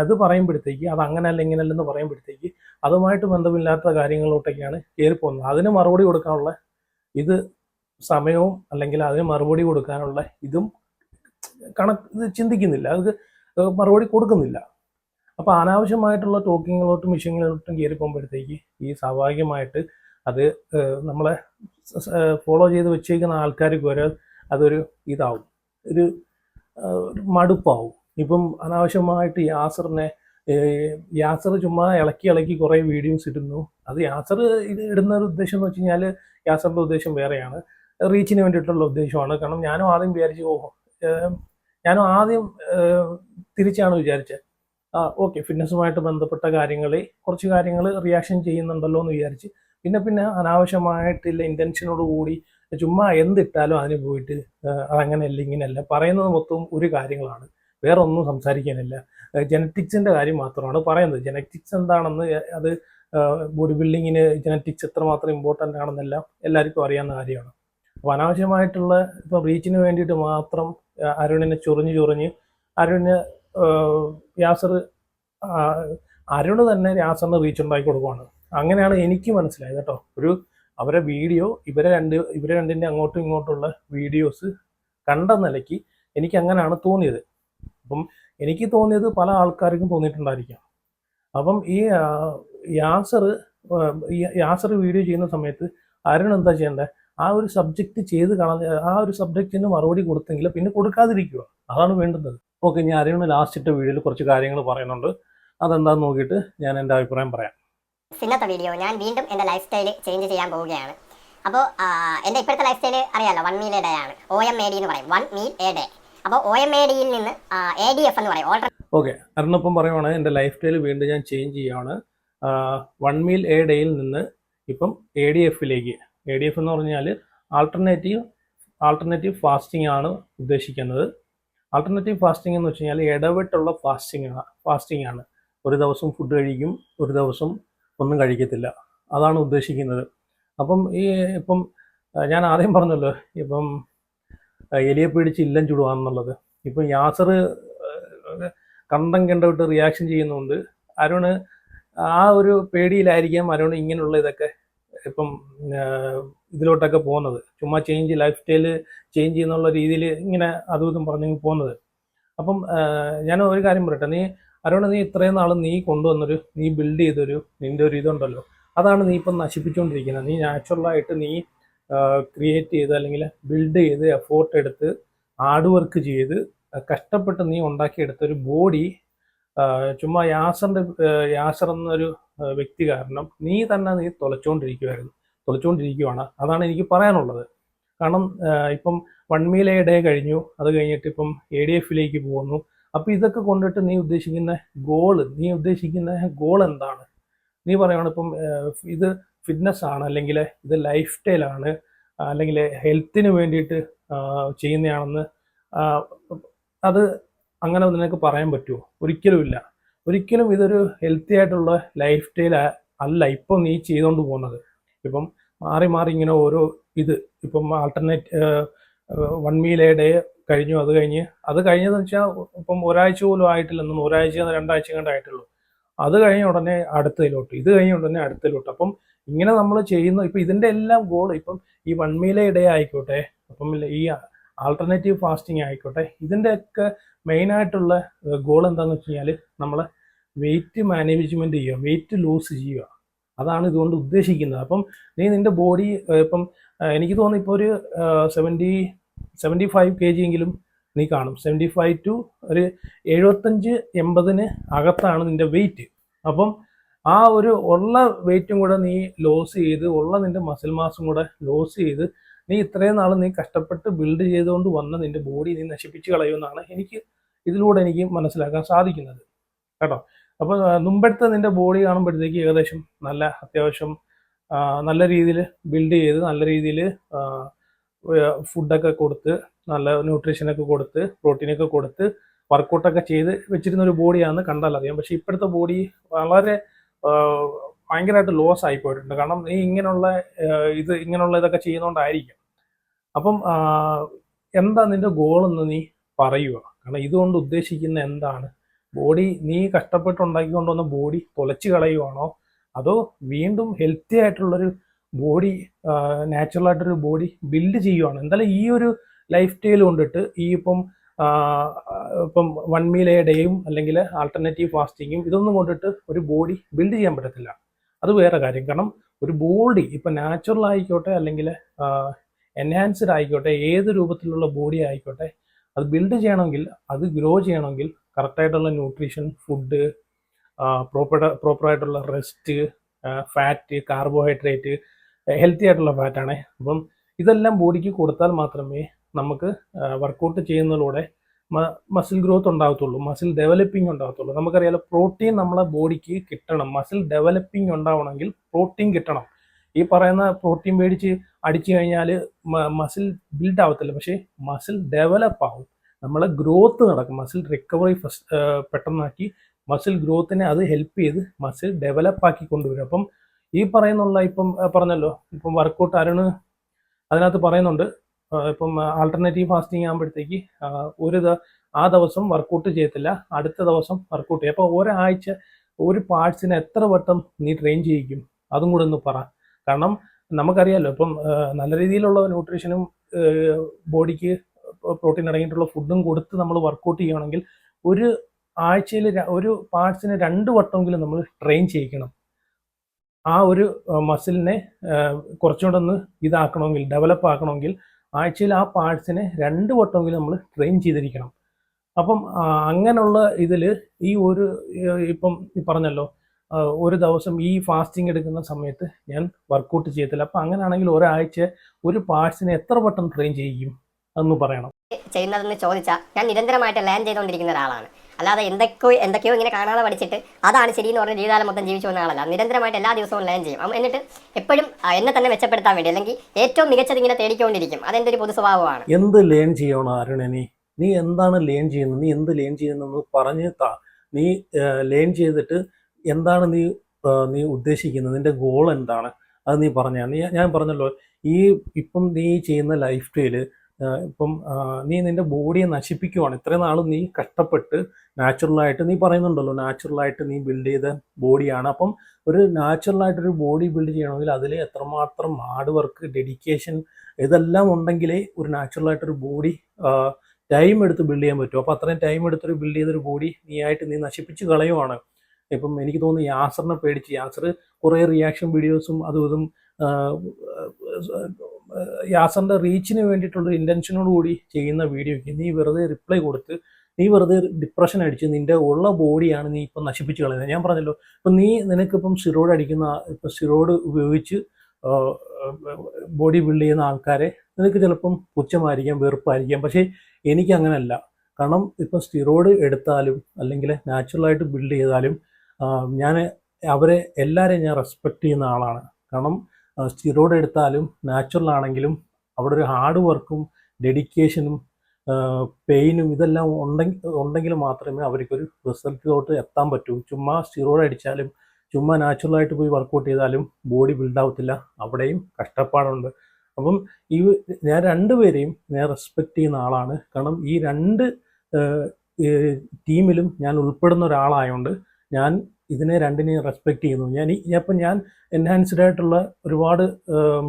അത് പറയുമ്പോഴത്തേക്ക് അത് അങ്ങനല്ല ഇങ്ങനല്ലെന്ന് പറയുമ്പോഴത്തേക്ക് അതുമായിട്ട് ബന്ധമില്ലാത്ത കാര്യങ്ങളിലോട്ടൊക്കെയാണ് കയറിപ്പോകുന്നത്. അതിന് മറുപടി കൊടുക്കാനുള്ള ഇത് സമയവും അല്ലെങ്കിൽ അതിന് മറുപടി കൊടുക്കാനുള്ള ഇതും കണക്ക് ഇത് ചിന്തിക്കുന്നില്ല. അത് മറുപടി കൊടുക്കുന്നില്ല. അപ്പോൾ അനാവശ്യമായിട്ടുള്ള ടോക്കിങ്ങിലോട്ടും വിഷയങ്ങളിലോട്ടും കയറി പോകുമ്പോഴത്തേക്ക് ഈ സ്വാഭാവികമായിട്ട് അത് നമ്മളെ ഫോളോ ചെയ്ത് വെച്ചേക്കുന്ന ആൾക്കാർക്ക് വരെ അതൊരു ഇതാവും. ഒരു മടുപ്പാവും. ഇപ്പം അനാവശ്യമായിട്ട് യാസറിനെ യാസർ ചുമ്മാ ഇളക്കി ഇളക്കി കുറേ വീഡിയോസ് ഇടുന്നു. അത് യാസർ ഇടുന്ന ഒരു ഉദ്ദേശം എന്ന് വെച്ച് കഴിഞ്ഞാൽ യാസറിന്റെ ഉദ്ദേശം വേറെയാണ്. റീച്ചിന് വേണ്ടിയിട്ടുള്ള ഉദ്ദേശമാണ്. കാരണം ഞാനും ആദ്യം വിചാരിച്ചു ഓഹോ ഞാനും ആദ്യം തിരിച്ചാണ് വിചാരിച്ചത്. ഓക്കെ ഫിറ്റ്നസ്സുമായിട്ട് ബന്ധപ്പെട്ട കാര്യങ്ങളിൽ കുറച്ച് കാര്യങ്ങൾ റിയാക്ഷൻ ചെയ്യുന്നുണ്ടല്ലോ എന്ന് വിചാരിച്ച്. പിന്നെ പിന്നെ അനാവശ്യമായിട്ടുള്ള ഇന്റൻഷനോട് കൂടി ചുമ്മാ എന്തിട്ടാലും അതിന് പോയിട്ട് അതങ്ങനെയല്ല ഇങ്ങനെയല്ല പറയുന്നത് മൊത്തം ഒരു കാര്യങ്ങളാണ്. വേറെ ഒന്നും സംസാരിക്കാനില്ല ജനറ്റിക്സിന്റെ കാര്യം മാത്രമാണ് പറയുന്നത്. ജനറ്റിക്സ് എന്താണെന്ന് അത് ബോഡി ബിൽഡിങ്ങിന് ജനറ്റിക്സ് എത്രമാത്രം ഇമ്പോർട്ടന്റ് ആണെന്നെല്ലാം എല്ലാവർക്കും അറിയാവുന്ന കാര്യമാണ്. അപ്പോൾ അനാവശ്യമായിട്ടുള്ള ഇപ്പോൾ റീച്ചിന് വേണ്ടിയിട്ട് മാത്രം അരുണിനെ ചൊറിഞ്ഞ് ചൊറിഞ്ഞ് അരുണിന് യാസർ അരുണ് തന്നെ യാസറിന് റീച്ച് ഉണ്ടാക്കി കൊടുക്കുവാണ്. അങ്ങനെയാണ് എനിക്ക് മനസ്സിലായത് കേട്ടോ. ഒരു അവരെ വീഡിയോ ഇവരെ രണ്ട് ഇവരെ രണ്ടിന്റെ അങ്ങോട്ടും ഇങ്ങോട്ടുള്ള വീഡിയോസ് കണ്ട നിലയ്ക്ക് എനിക്ക് അങ്ങനെയാണ് തോന്നിയത്. അപ്പം എനിക്ക് തോന്നിയത് പല ആൾക്കാർക്കും തോന്നിയിട്ടുണ്ടായിരിക്കാം. അപ്പം ഈ യാസർ യാസർ വീഡിയോ ചെയ്യുന്ന സമയത്ത് അരുൺ എന്താ ചെയ്യേണ്ടത് ആ ഒരു സബ്ജക്റ്റ് ചെയ്ത് കളഞ്ഞ ആ ഒരു സബ്ജക്റ്റിന് മറുപടി കൊടുത്തെങ്കിൽ പിന്നെ കൊടുക്കാതിരിക്കുക. അതാണ് വേണ്ടുന്നത്. ഓക്കെ ഞാൻ അറിയണ ലാസ്റ്റ് ഇട്ട വീഡിയോയിൽ കുറച്ച് കാര്യങ്ങൾ പറയുന്നുണ്ട്. അതെന്താന്ന് നോക്കിയിട്ട് ഞാൻ എന്റെ അഭിപ്രായം പറയാം. ഇന്നത്തെ വീഡിയോ ഞാൻ വീണ്ടും എന്റെ ലൈഫ് സ്റ്റൈൽ ചേഞ്ച് ചെയ്യാൻ പോവുകയാണ്. അപ്പോൾ എന്റെ ഇപ്പോഴത്തെ ലൈഫ് സ്റ്റൈൽ അറിയാലോ വൺ മീൽ എ ഡേ ആണ്. ഒ എം എ ഡി എന്ന് പറയും. വൺ മീൽ എ ഡേ അപ്പോൾ ഒ എം എ ഡിയിൽ നിന്ന് എ ഡി എഫ് എന്ന് പറയും. ഓൾട്ടർ ഓക്കെ അരുണപ്പം പറയുവാണ് എന്റെ ലൈഫ് സ്റ്റൈൽ വീണ്ടും ഞാൻ ചേഞ്ച് ചെയ്യുകയാണ് വൺ മീൽ എ ഡേയിൽ നിന്ന് ഇപ്പം എ ഡി എഫിലേക്ക് എ ഡി എഫ് എന്ന് പറഞ്ഞാൽ ആൾട്ടർനേറ്റീവ് ആൾട്ടർനേറ്റീവ് ഫാസ്റ്റിംഗ് ആണ് ഉദ്ദേശിക്കുന്നത്. ആൾട്ടർനേറ്റീവ് ഫാസ്റ്റിംഗ് എന്ന് വെച്ച് കഴിഞ്ഞാൽ ഇടവിട്ടുള്ള ഫാസ്റ്റിംഗ് ഫാസ്റ്റിംഗ് ആണ്. ഒരു ദിവസം ഫുഡ് കഴിക്കും ഒരു ദിവസം ഒന്നും കഴിക്കത്തില്ല. അതാണ് ഉദ്ദേശിക്കുന്നത്. അപ്പം ഈ ഇപ്പം ഞാൻ ആദ്യം പറഞ്ഞല്ലോ ഇപ്പം എലിയെ പിടിച്ച് ഇല്ലം ചുടുവാന്നുള്ളത്. ഇപ്പം യാസർ കണ്ടം കണ്ടിട്ട് റിയാക്ഷൻ ചെയ്യുന്നുണ്ട്. അരുണ് ആ ഒരു പേടിയിലായിരിക്കാം അരുണ് ഇങ്ങനെയുള്ള ഇതൊക്കെ ഇപ്പം ഇതിലോട്ടൊക്കെ പോകുന്നത്. ചുമ്മാ ചേഞ്ച് ലൈഫ് സ്റ്റൈൽ ചേഞ്ച് ചെയ്യുന്നുള്ള രീതിയിൽ ഇങ്ങനെ അതും ഇതും പറഞ്ഞു പോകുന്നത്. അപ്പം ഞാൻ ഒരു കാര്യം പറയട്ടെ. നീ അരുണ് നീ ഇത്രയും നാൾ നീ കൊണ്ടുവന്നൊരു നീ ബിൽഡ് ചെയ്തൊരു നിന്റെ ഒരു ഇതുണ്ടല്ലോ. അതാണ് നീ ഇപ്പം നശിപ്പിച്ചുകൊണ്ടിരിക്കുന്നത് നീ നാച്ചുറലായിട്ട് നീ ക്രിയേറ്റ് ചെയ്ത് അല്ലെങ്കിൽ ബിൽഡ് ചെയ്ത് എഫോർട്ട് എടുത്ത് ഹാർഡ് വർക്ക് ചെയ്ത് കഷ്ടപ്പെട്ട് നീ ഉണ്ടാക്കിയെടുത്തൊരു ബോഡി ചുമ്മാ യാസറിന്റെ യാസർ എന്നൊരു വ്യക്തി കാരണം നീ തന്നെ നീ തുലച്ചുകൊണ്ടിരിക്കുമായിരുന്നു തുലച്ചുകൊണ്ടിരിക്കുവാണ് അതാണ് എനിക്ക് പറയാനുള്ളത്. കാരണം ഇപ്പം വൺ എ ഡേ കഴിഞ്ഞു. അത് കഴിഞ്ഞിട്ട് ഇപ്പം എ ഡി എഫിലേക്ക് പോകുന്നു. അപ്പോൾ ഇതൊക്കെ കൊണ്ടിട്ട് നീ ഉദ്ദേശിക്കുന്ന ഗോൾ നീ ഉദ്ദേശിക്കുന്ന ഗോൾ എന്താണ്? നീ പറയുകയാണ് ഇപ്പം ഇത് ഫിറ്റ്നസ് ആണ് അല്ലെങ്കിൽ ഇത് ലൈഫ് സ്റ്റൈലാണ് അല്ലെങ്കിൽ ഹെൽത്തിന് വേണ്ടിയിട്ട് ചെയ്യുന്നതാണെന്ന് അത് അങ്ങനെ നിനക്ക് പറയാൻ പറ്റുമോ ഒരിക്കലുമില്ല ഒരിക്കലും ഇതൊരു ഹെൽത്തി ആയിട്ടുള്ള ലൈഫ് സ്റ്റൈൽ അല്ല ഇപ്പം നീ ചെയ്തുകൊണ്ട് പോകുന്നത്. ഇപ്പം മാറി മാറി ഇങ്ങനെ ഓരോ ഇത് ഇപ്പം alternate one meal a day കഴിഞ്ഞു അത് കഴിഞ്ഞ്. അത് കഴിഞ്ഞതെന്ന് വെച്ചാൽ ഇപ്പം ഒരാഴ്ച പോലും ആയിട്ടില്ലെന്നും ഒരാഴ്ച രണ്ടാഴ്ച കണ്ടായിട്ടുള്ളൂ അത് കഴിഞ്ഞ ഉടനെ അടുത്തതിലോട്ട് ഇത് കഴിഞ്ഞ ഉടനെ അടുത്തതിലോട്ട്. അപ്പം ഇങ്ങനെ നമ്മൾ ചെയ്യുന്ന ഇപ്പം ഇതിന്റെ എല്ലാം ഗോൾ ഇപ്പം ഈ വൺ മീൽ എ ഡേ അപ്പം ഈ ആൾട്ടർനേറ്റീവ് ഫാസ്റ്റിംഗ് ആയിക്കോട്ടെ. ഇതിന്റെയൊക്കെ മെയിനായിട്ടുള്ള ഗോൾ എന്താണെന്ന് വെച്ച് കഴിഞ്ഞാൽ നമ്മൾ വെയിറ്റ് മാനേജ്മെന്റ് ചെയ്യുക വെയിറ്റ് ലൂസ് ചെയ്യുക. അതാണ് ഇതുകൊണ്ട് ഉദ്ദേശിക്കുന്നത്. അപ്പം നീ നിന്റെ ബോഡി ഇപ്പം എനിക്ക് തോന്നുന്നു ഇപ്പോൾ ഒരു seventy seventy five K G എങ്കിലും നീ കാണും. സെവന്റി ഫൈവ് ടു ഒരു എഴുപത്തഞ്ച് എൺപതിന് അകത്താണ് നിന്റെ വെയിറ്റ് അപ്പം ആ ഒരു ഉള്ള വെയിറ്റും കൂടെ നീ ലോസ് ചെയ്ത് ഉള്ള നിന്റെ മസിൽ മാസും കൂടെ ലോസ് ചെയ്ത് നീ ഇത്രയും നാൾ നീ കഷ്ടപ്പെട്ട് ബിൽഡ് ചെയ്തുകൊണ്ട് വന്ന നിന്റെ ബോഡി നീ നശിപ്പിച്ച് കളയുമെന്നാണ് എനിക്ക് ഇതിലൂടെ എനിക്ക് മനസ്സിലാക്കാൻ സാധിക്കുന്നത്. കേട്ടോ? അപ്പോൾ മുമ്പത്തെ നിന്റെ ബോഡി കാണുമ്പോഴത്തേക്ക് ഏകദേശം നല്ല അത്യാവശ്യം നല്ല രീതിയിൽ ബിൽഡ് ചെയ്ത് നല്ല രീതിയിൽ ഫുഡൊക്കെ കൊടുത്ത് നല്ല ന്യൂട്രീഷനൊക്കെ കൊടുത്ത് പ്രോട്ടീനൊക്കെ കൊടുത്ത് വർക്കൗട്ടൊക്കെ ചെയ്ത് വെച്ചിരുന്ന ഒരു ബോഡിയാണെന്ന് കണ്ടാൽ അറിയാം. പക്ഷേ ഇപ്പോഴത്തെ ബോഡി വളരെ ഭയങ്കരമായിട്ട് ലോസ് ആയി പോയിട്ടുണ്ട്. കാരണം നീ ഇങ്ങനെയുള്ള ഇത് ഇങ്ങനെയുള്ള ഇതൊക്കെ ചെയ്യുന്നതുകൊണ്ടായിരിക്കും അപ്പം എന്താ നിന്റെ ഗോൾ എന്ന് നീ പറയുക കാരണം ഇതുകൊണ്ട് ഉദ്ദേശിക്കുന്ന എന്താണ്? ബോഡി നീ കഷ്ടപ്പെട്ടുണ്ടാക്കി കൊണ്ടുവന്ന വന്ന ബോഡി പൊലച്ചു കളയുവാണോ? അതോ വീണ്ടും ഹെൽത്തി ആയിട്ടുള്ളൊരു ബോഡി നാച്ചുറൽ ആയിട്ടൊരു ബോഡി ബിൽഡ് ചെയ്യുവാണ്? എന്തായാലും ഈ ഒരു ലൈഫ് സ്റ്റൈൽ കൊണ്ടിട്ട് ഈ ഇപ്പം ഇപ്പം വൺ മീൽ എ ഡേയും അല്ലെങ്കിൽ ആൾട്ടർനേറ്റീവ് ഫാസ്റ്റിങ്ങും ഇതൊന്നും കൊണ്ടിട്ട് ഒരു ബോഡി ബിൽഡ് ചെയ്യാൻ പറ്റത്തില്ല. അത് വേറെ കാര്യം. കാരണം ഒരു ബോഡി ഇപ്പം നാച്ചുറൽ ആയിക്കോട്ടെ അല്ലെങ്കിൽ എൻഹാൻസ്ഡ് ആയിക്കോട്ടെ ഏത് രൂപത്തിലുള്ള ബോഡി ആയിക്കോട്ടെ അത് ബിൽഡ് ചെയ്യണമെങ്കിൽ അത് ഗ്രോ ചെയ്യണമെങ്കിൽ കറക്റ്റായിട്ടുള്ള ന്യൂട്രീഷൻ ഫുഡ് പ്രോപ്പർ പ്രോപ്പറായിട്ടുള്ള റെസ്റ്റ് ഫാറ്റ് കാർബോഹൈഡ്രേറ്റ് ഹെൽത്തി ആയിട്ടുള്ള ഫാറ്റാണ് അപ്പം ഇതെല്ലാം ബോഡിക്ക് കൊടുത്താൽ മാത്രമേ നമുക്ക് വർക്കൗട്ട് ചെയ്യുന്നതിലൂടെ മസിൽ ഗ്രോത്ത് ഉണ്ടാകത്തുള്ളൂ മസിൽ ഡെവലപ്പിംഗ് ഉണ്ടാകത്തുള്ളൂ നമുക്കറിയാലോ പ്രോട്ടീൻ നമ്മളെ ബോഡിക്ക് കിട്ടണം. മസിൽ ഡെവലപ്പിംഗ് ഉണ്ടാവണമെങ്കിൽ പ്രോട്ടീൻ കിട്ടണം. ഈ പറയുന്ന പ്രോട്ടീൻ മേടിച്ച് അടിച്ചു കഴിഞ്ഞാൽ മസിൽ ബിൽഡ് ആവത്തില്ല. പക്ഷേ മസിൽ ഡെവലപ്പ് ആവും. നമ്മളെ ഗ്രോത്ത് നടക്കും. മസിൽ റിക്കവറി ഫസ്റ്റ് പെട്ടെന്നാക്കി മസിൽ ഗ്രോത്തിനെ അത് ഹെൽപ്പ് ചെയ്ത് മസിൽ ഡെവലപ്പ് ആക്കി കൊണ്ടുവരും. അപ്പം ഈ പറയുന്നുള്ള ഇപ്പം പറഞ്ഞല്ലോ ഇപ്പം വർക്കൗട്ട് അരുണ് അതിനകത്ത് പറയുന്നുണ്ട് ഇപ്പം ആൾട്ടർനേറ്റീവ് ഫാസ്റ്റിംഗ് ആകുമ്പോഴത്തേക്ക് ഒരു ആ ദിവസം വർക്കൗട്ട് ചെയ്യത്തില്ല അടുത്ത ദിവസം വർക്കൗട്ട് ചെയ്യും. അപ്പോൾ ഒരാഴ്ച ഒരു പാർട്സിനെ എത്ര വട്ടം നീ ട്രെയിൻ ചെയ്യിക്കും? അതും കൂടെ ഒന്ന് പറ. കാരണം നമുക്കറിയാമല്ലോ ഇപ്പം നല്ല രീതിയിലുള്ള ന്യൂട്രീഷനും ബോഡിക്ക് പ്രോട്ടീൻ അടങ്ങിയിട്ടുള്ള ഫുഡും കൊടുത്ത് നമ്മൾ വർക്കൗട്ട് ചെയ്യുകയാണെങ്കിൽ ഒരു ആഴ്ചയിൽ ഒരു പാർട്സിനെ രണ്ട് വട്ടമെങ്കിലും നമ്മൾ ട്രെയിൻ ചെയ്യിക്കണം. ആ ഒരു മസിലിനെ കുറച്ചുകൂടെ ഒന്ന് ഇതാക്കണമെങ്കിൽ ഡെവലപ്പ് ആക്കണമെങ്കിൽ ആഴ്ചയിൽ ആ പാർട്സിനെ രണ്ട് വട്ടമെങ്കിലും നമ്മൾ ട്രെയിൻ ചെയ്തിരിക്കണം. അപ്പം അങ്ങനെയുള്ള ഇതിൽ ഈ ഒരു ഇപ്പം പറഞ്ഞല്ലോ ഒരു ദിവസം ഈ ഫാസ്റ്റിംഗ് എടുക്കുന്ന സമയത്ത് ഞാൻ വർക്കൗട്ട് ചെയ്യത്തില്ല. അപ്പം അങ്ങനെയാണെങ്കിൽ ഒരാഴ്ച ഒരു പാർട്സിനെ എത്ര വട്ടം ട്രെയിൻ ചെയ്യും എന്ന് പറയണം. ചെയ്യുന്നതെന്ന് ചോദിച്ചാൽ ഞാൻ നിരന്തരമായിട്ട് ലേൺ ചെയ്തുകൊണ്ടിരിക്കുന്ന ഒരാളാണ്. അല്ലാതെ എന്തൊക്കെയോ എന്തൊക്കെയോ ഇങ്ങനെ കാണാതെ പഠിച്ചിട്ട് അതാണ് ശരി എന്ന് പറഞ്ഞ ജീവിതകാലം മൊത്തം ജീവിച്ചു വന്ന ആളല്ല. നിരന്തരമായിട്ട് എല്ലാ ദിവസവും ലേൺ ചെയ്യും. എന്നിട്ട് എപ്പോഴും എന്നെ തന്നെ മെച്ചപ്പെടുത്താൻ വേണ്ടി അല്ലെങ്കിൽ ഏറ്റവും മികച്ചത് ഇങ്ങനെ തേടിക്കൊണ്ടിരിക്കും. അതെന്റെ ഒരു പൊതു സ്വഭാവമാണ്. എന്ത് ലേൺ ചെയ്യണം അരുണനി നീ? എന്താണ് ലേൺ ചെയ്യുന്നത്? നീ എന്ത് ലേൺ ചെയ്യുന്നെന്ന് പറഞ്ഞ് നീ ലേൺ ചെയ്തിട്ട് എന്താണ് നീ നീ ഉദ്ദേശിക്കുന്നത്? നിന്റെ ഗോൾ എന്താണ്? അത് നീ പറഞ്ഞാ നീ ഞാൻ പറഞ്ഞല്ലോ ഈ ഇപ്പം നീ ചെയ്യുന്ന ലൈഫ് സ്റ്റൈൽ ഇപ്പം നീ നിന്റെ ബോഡിയെ നശിപ്പിക്കുവാണ്. ഇത്രയും നാളും നീ കഷ്ടപ്പെട്ട് നാച്ചുറലായിട്ട് നീ പറയുന്നുണ്ടല്ലോ നാച്ചുറലായിട്ട് നീ ബിൽഡ് ചെയ്ത ബോഡിയാണ്. അപ്പം ഒരു നാച്ചുറലായിട്ടൊരു ബോഡി ബിൽഡ് ചെയ്യണമെങ്കിൽ അതിൽ എത്രമാത്രം ഹാർഡ് വർക്ക് ഡെഡിക്കേഷൻ ഇതെല്ലാം ഉണ്ടെങ്കിലേ ഒരു നാച്ചുറലായിട്ടൊരു ബോഡി ടൈം എടുത്ത് ബിൽഡ് ചെയ്യാൻ പറ്റും. അപ്പോൾ അത്രയും ടൈം എടുത്തൊരു ബിൽഡ് ചെയ്തൊരു ബോഡി നീ ആയിട്ട് നീ നശിപ്പിച്ച് കളയുവാണ്. ഇപ്പം എനിക്ക് തോന്നുന്നു യാസറിനെ പേടിച്ച് യാസർ കുറേ റിയാക്ഷൻ വീഡിയോസും അതും ഇതും യാസറിന്റെ റീച്ചിന് വേണ്ടിയിട്ടുള്ള ഇന്റൻഷനോട് കൂടി ചെയ്യുന്ന വീഡിയോയ്ക്ക് നീ വെറുതെ റിപ്ലൈ കൊടുത്ത് നീ വെറുതെ ഡിപ്രഷൻ അടിച്ച് നിന്റെ ഉള്ള ബോഡിയാണ് നീ ഇപ്പം നശിപ്പിച്ച് കളയുന്നത്. ഞാൻ പറഞ്ഞല്ലോ ഇപ്പം നീ നിനക്കിപ്പം സിറോഡ് അടിക്കുന്ന ഇപ്പം സിറോഡ് ഉപയോഗിച്ച് ബോഡി ബിൽഡ് ചെയ്യുന്ന ആൾക്കാരെ നിനക്ക് ചിലപ്പം പുച്ഛമായിരിക്കാം വെറുപ്പായിരിക്കാം. പക്ഷേ എനിക്ക് അങ്ങനെയല്ല കാരണം ഇപ്പം സ്റ്റിറോയിഡ് എടുത്താലും അല്ലെങ്കിൽ നാച്ചുറലായിട്ട് ബിൽഡ് ചെയ്താലും ഞാൻ അവരെ എല്ലാവരെയും ഞാൻ റെസ്പെക്റ്റ് ചെയ്യുന്ന ആളാണ്. കാരണം സ്റ്റിറോയിഡ് എടുത്താലും നാച്ചുറൽ ആണെങ്കിലും അവിടെ ഒരു ഹാർഡ് വർക്കും ഡെഡിക്കേഷനും പെയിനും ഇതെല്ലാം ഉണ്ടെങ്കിൽ ഉണ്ടെങ്കിൽ മാത്രമേ അവർക്കൊരു റിസൾട്ടിലോട്ട് എത്താൻ പറ്റൂ. ചുമ്മാ സ്റ്റിറോയിഡ് അടിച്ചാലും ചുമ്മാ നാച്ചുറലായിട്ട് പോയി വർക്കൗട്ട് ചെയ്താലും ബോഡി ബിൽഡ് ആവത്തില്ല. അവിടെയും കഷ്ടപ്പാടുണ്ട്. അപ്പം ഈ ഞാൻ രണ്ടുപേരെയും ഞാൻ റെസ്പെക്റ്റ് ചെയ്യുന്ന ആളാണ്. കാരണം ഈ രണ്ട് ടീമിലും ഞാൻ ഉൾപ്പെടുന്ന ഒരാളായതുകൊണ്ട് ഞാൻ ഇതിനെ രണ്ടിനെയും റെസ്പെക്റ്റ് ചെയ്യുന്നു. ഞാൻ അപ്പം ഞാൻ എൻഹാൻസ്ഡ് ആയിട്ടുള്ള ഒരുപാട്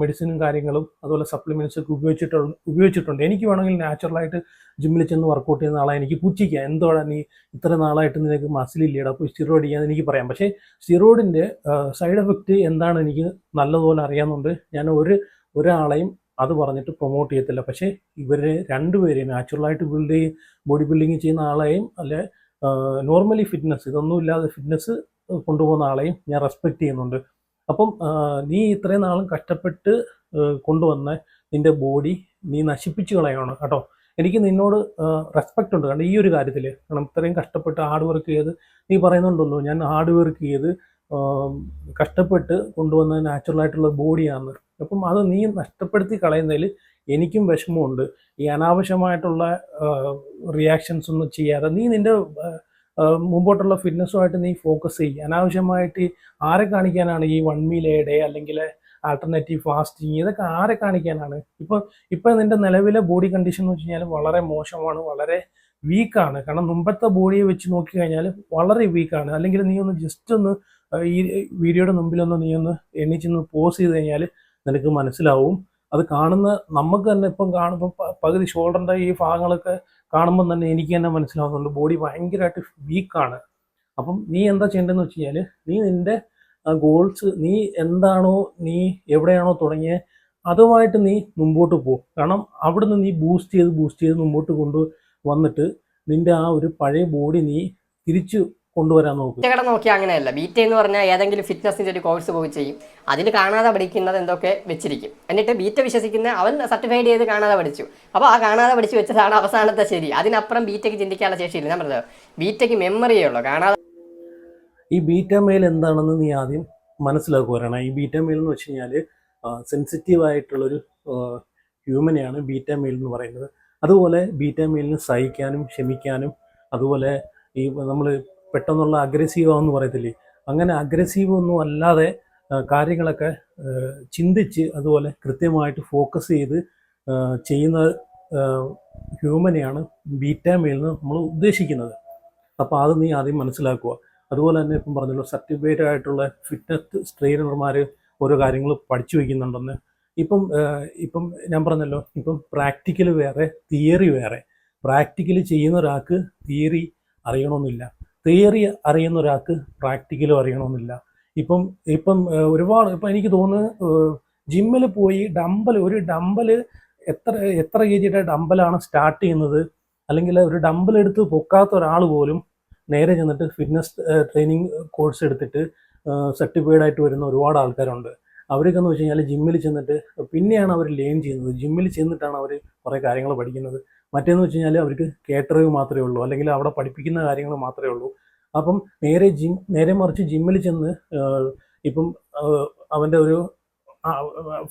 മെഡിസിനും കാര്യങ്ങളും അതുപോലെ സപ്ലിമെന്റ്സ് ഒക്കെ ഉപയോഗിച്ചിട്ടുണ്ട് ഉപയോഗിച്ചിട്ടുണ്ട്. എനിക്ക് വേണമെങ്കിൽ നാച്ചുറലായിട്ട് ജിമ്മിൽ ചെന്ന് വർക്കൗട്ട് ചെയ്യുന്ന ആളെ എനിക്ക് പുച്ഛിക്കാം. എന്തോടാ നീ ഇത്ര നാളായിട്ട് നിനക്ക് മസിലില്ലേടാ അപ്പോൾ സ്റ്റിറോയിഡ് ചെയ്യാൻ എനിക്ക് പറയാം. പക്ഷേ സ്റ്റിറോയിഡിന്റെ സൈഡ് എഫക്റ്റ് എന്താണ് എനിക്ക് നല്ലതുപോലെ അറിയാമെന്നുണ്ട് ഞാൻ ഒരു ഒരാളെയും അത് പറഞ്ഞിട്ട് പ്രൊമോട്ട് ചെയ്യത്തില്ല. പക്ഷേ ഇവരെ രണ്ടുപേരെയും നാച്ചുറലായിട്ട് ബിൽഡ് ചെയ്യും ബോഡി ബിൽഡിങ് ചെയ്യുന്ന ആളെയും അല്ലെ നോർമലി ഫിറ്റ്നസ് ഇതൊന്നും ഇല്ലാതെ ഫിറ്റ്നസ് കൊണ്ടുപോകുന്ന ആളെയും ഞാൻ റെസ്പെക്റ്റ് ചെയ്യുന്നുണ്ട്. അപ്പം നീ ഇത്രയും നാളും കഷ്ടപ്പെട്ട് കൊണ്ടുവന്ന നിന്റെ ബോഡി നീ നശിപ്പിച്ച് കളയാണ് കേട്ടോ. എനിക്ക് നിന്നോട് റെസ്പെക്റ്റ് ഉണ്ട്. കാരണം ഈ ഒരു കാര്യത്തിൽ കാരണം ഇത്രയും കഷ്ടപ്പെട്ട് ഹാർഡ് വർക്ക് ചെയ്ത് നീ പറയുന്നുണ്ടല്ലോ ഞാൻ ഹാർഡ് വർക്ക് ചെയ്ത് കഷ്ടപ്പെട്ട് കൊണ്ടുവന്ന നാച്ചുറലായിട്ടുള്ള ബോഡിയാണ് അപ്പം അത് നീ നഷ്ടപ്പെടുത്തി കളയുന്നതിൽ എനിക്കും വിഷമമുണ്ട്. ഈ അനാവശ്യമായിട്ടുള്ള റിയാക്ഷൻസ് ഒന്നും ചെയ്യാതെ നീ നിന്റെ മുമ്പോട്ടുള്ള ഫിറ്റ്നസ്സുമായിട്ട് നീ ഫോക്കസ് ചെയ്യുക അനാവശ്യമായിട്ട് ആരെ കാണിക്കാനാണ് ഈ വൺ മീൽ എ ഡേ അല്ലെങ്കിൽ ആൾട്ടർനേറ്റീവ് ഫാസ്റ്റിങ് ഇതൊക്കെ ആരെ കാണിക്കാനാണ്? ഇപ്പം ഇപ്പം നിന്റെ നിലവിലെ ബോഡി കണ്ടീഷൻ എന്ന് വെച്ച് കഴിഞ്ഞാൽ വളരെ മോശമാണ് വളരെ വീക്കാണ് കാരണം മുമ്പത്തെ ബോഡിയെ വെച്ച് നോക്കി കഴിഞ്ഞാൽ വളരെ വീക്കാണ് അല്ലെങ്കിൽ നീ ഒന്ന് ജസ്റ്റ് ഒന്ന് ഈ വീഡിയോയുടെ മുമ്പിലൊന്ന് നീ ഒന്ന് എണീച്ചൊന്ന് പോസ് ചെയ്ത് കഴിഞ്ഞാൽ നിനക്ക് മനസ്സിലാവും. അത് കാണുന്ന നമുക്ക് തന്നെ ഇപ്പം കാണുമ്പോൾ പകുതി ഷോൾഡറിന്റെ ഈ ഭാഗങ്ങളൊക്കെ കാണുമ്പോൾ തന്നെ എനിക്ക് തന്നെ മനസ്സിലാവുന്നുണ്ട്. ബോഡി ഭയങ്കരമായിട്ട് വീക്കാണ്. അപ്പം നീ എന്താ ചെയ്യേണ്ടതെന്ന് വെച്ച് കഴിഞ്ഞാൽ നീ നിന്റെ ഗോൾസ് നീ എന്താണോ നീ എവിടെയാണോ തുടങ്ങിയത് അതുമായിട്ട് നീ മുമ്പോട്ട് പോ. കാരണം അവിടുന്ന് നീ ബൂസ്റ്റ് ചെയ്ത് ബൂസ്റ്റ് ചെയ്ത് മുമ്പോട്ട് കൊണ്ടു വന്നിട്ട് നിന്റെ ആ ഒരു പഴയ ബോഡി നീ തിരിച്ചു കൊണ്ടുവരാൻ നോക്കും. ചേട്ടൻ നോക്കിയാൽ അങ്ങനെയല്ല. ബി ടി എന്ന് പറഞ്ഞാൽ ഏതെങ്കിലും ഫിറ്റ്നസിന്റെ ഒരു കോഴ്സ് പോയി ചെയ്യും. അതിൽ കാണാതെ പഠിക്കുന്നത് എന്തൊക്കെ വെച്ചിരിക്കും. എന്നിട്ട് ബീറ്റ വിശ്വസിക്കുന്ന അവൻ സർട്ടിഫൈഡ് ചെയ്ത് കാണാതെ പഠിച്ചു. അപ്പോൾ ആ കാണാതെ പഠിച്ചു വെച്ചതാണ് അവസാനത്തെ ശരി. അതിനപ്പുറം ബി ടെക്ക് ചിന്തിക്കാനുള്ള ശേഷിയില്ല. ഞാൻ പറഞ്ഞത് ബി ടെക്ക് മെമ്മറിയേ ഉള്ളൂ. കാണാതെ ഈ ബീറ്റ മെയിൽ എന്താണെന്ന് നീ ആദ്യം മനസ്സിലാക്കുക വരണം ഈ ബീറ്റ മെയിൽ എന്ന് വെച്ച് കഴിഞ്ഞാൽ സെൻസിറ്റീവ് ആയിട്ടുള്ളൊരു ഹ്യൂമനെയാണ് ബീറ്റ മെയിൽ എന്ന് പറയുന്നത്. അതുപോലെ ബീറ്റ മെയിലിന് സഹിക്കാനും ക്ഷമിക്കാനും അതുപോലെ ഈ നമ്മൾ പെട്ടെന്നുള്ള അഗ്രസീവ് ആവെന്ന് പറയത്തില്ലേ? അങ്ങനെ അഗ്രസീവ് ഒന്നും അല്ലാതെ കാര്യങ്ങളൊക്കെ ചിന്തിച്ച് അതുപോലെ കൃത്യമായിട്ട് ഫോക്കസ് ചെയ്ത് ചെയ്യുന്ന ഹ്യൂമനെയാണ് ബീറ്റ മെയിൽ എന്ന് നമ്മൾ ഉദ്ദേശിക്കുന്നത്. അപ്പോൾ അത് നീ ആദ്യം മനസ്സിലാക്കുക. അതുപോലെ തന്നെ ഇപ്പം പറഞ്ഞല്ലോ സർട്ടിഫിക്കറ്റ് ആയിട്ടുള്ള ഫിറ്റ്നസ് ട്രെയിനർമാർ ഓരോ കാര്യങ്ങൾ പഠിച്ചു വയ്ക്കുന്നുണ്ടെന്ന്. ഇപ്പം ഇപ്പം ഞാൻ പറഞ്ഞല്ലോ ഇപ്പം പ്രാക്ടിക്കൽ വേറെ തിയറി വേറെ. പ്രാക്ടിക്കൽ ചെയ്യുന്ന ഒരാൾക്ക് തിയറി അറിയണമെന്നില്ല. തിയറി അറിയുന്ന ഒരാൾക്ക് പ്രാക്ടിക്കലും അറിയണമെന്നില്ല. ഇപ്പം ഇപ്പം ഒരുപാട് ഇപ്പം എനിക്ക് തോന്നുന്നു ജിമ്മിൽ പോയി ഡമ്പൽ ഒരു ഡമ്പൽ എത്ര എത്ര കെ ജിയുടെ ഡമ്പലാണ് സ്റ്റാർട്ട് ചെയ്യുന്നത്? അല്ലെങ്കിൽ ഒരു ഡമ്പൽ എടുത്ത് പൊക്കാത്ത ഒരാൾ പോലും നേരെ ചെന്നിട്ട് ഫിറ്റ്നസ് ട്രെയിനിങ് കോഴ്സ് എടുത്തിട്ട് സർട്ടിഫൈഡ് ആയിട്ട് വരുന്ന ഒരുപാട് ആൾക്കാരുണ്ട്. അവരൊക്കെ എന്ന് വെച്ച് കഴിഞ്ഞാൽ ജിമ്മിൽ ചെന്നിട്ട് പിന്നെയാണ് അവർ ലേൺ ചെയ്യുന്നത്. ജിമ്മിൽ ചെന്നിട്ടാണ് അവർ കുറേ കാര്യങ്ങൾ പഠിക്കുന്നത്. മറ്റേന്ന് വെച്ച് കഴിഞ്ഞാൽ അവർക്ക് കേട്ടറിവ് മാത്രമേ ഉള്ളൂ. അല്ലെങ്കിൽ അവിടെ പഠിപ്പിക്കുന്ന കാര്യങ്ങൾ മാത്രമേ ഉള്ളൂ. അപ്പം നേരെ ജിം നേരെ മറിച്ച് ജിമ്മിൽ ചെന്ന് ഇപ്പം അവന്റെ ഒരു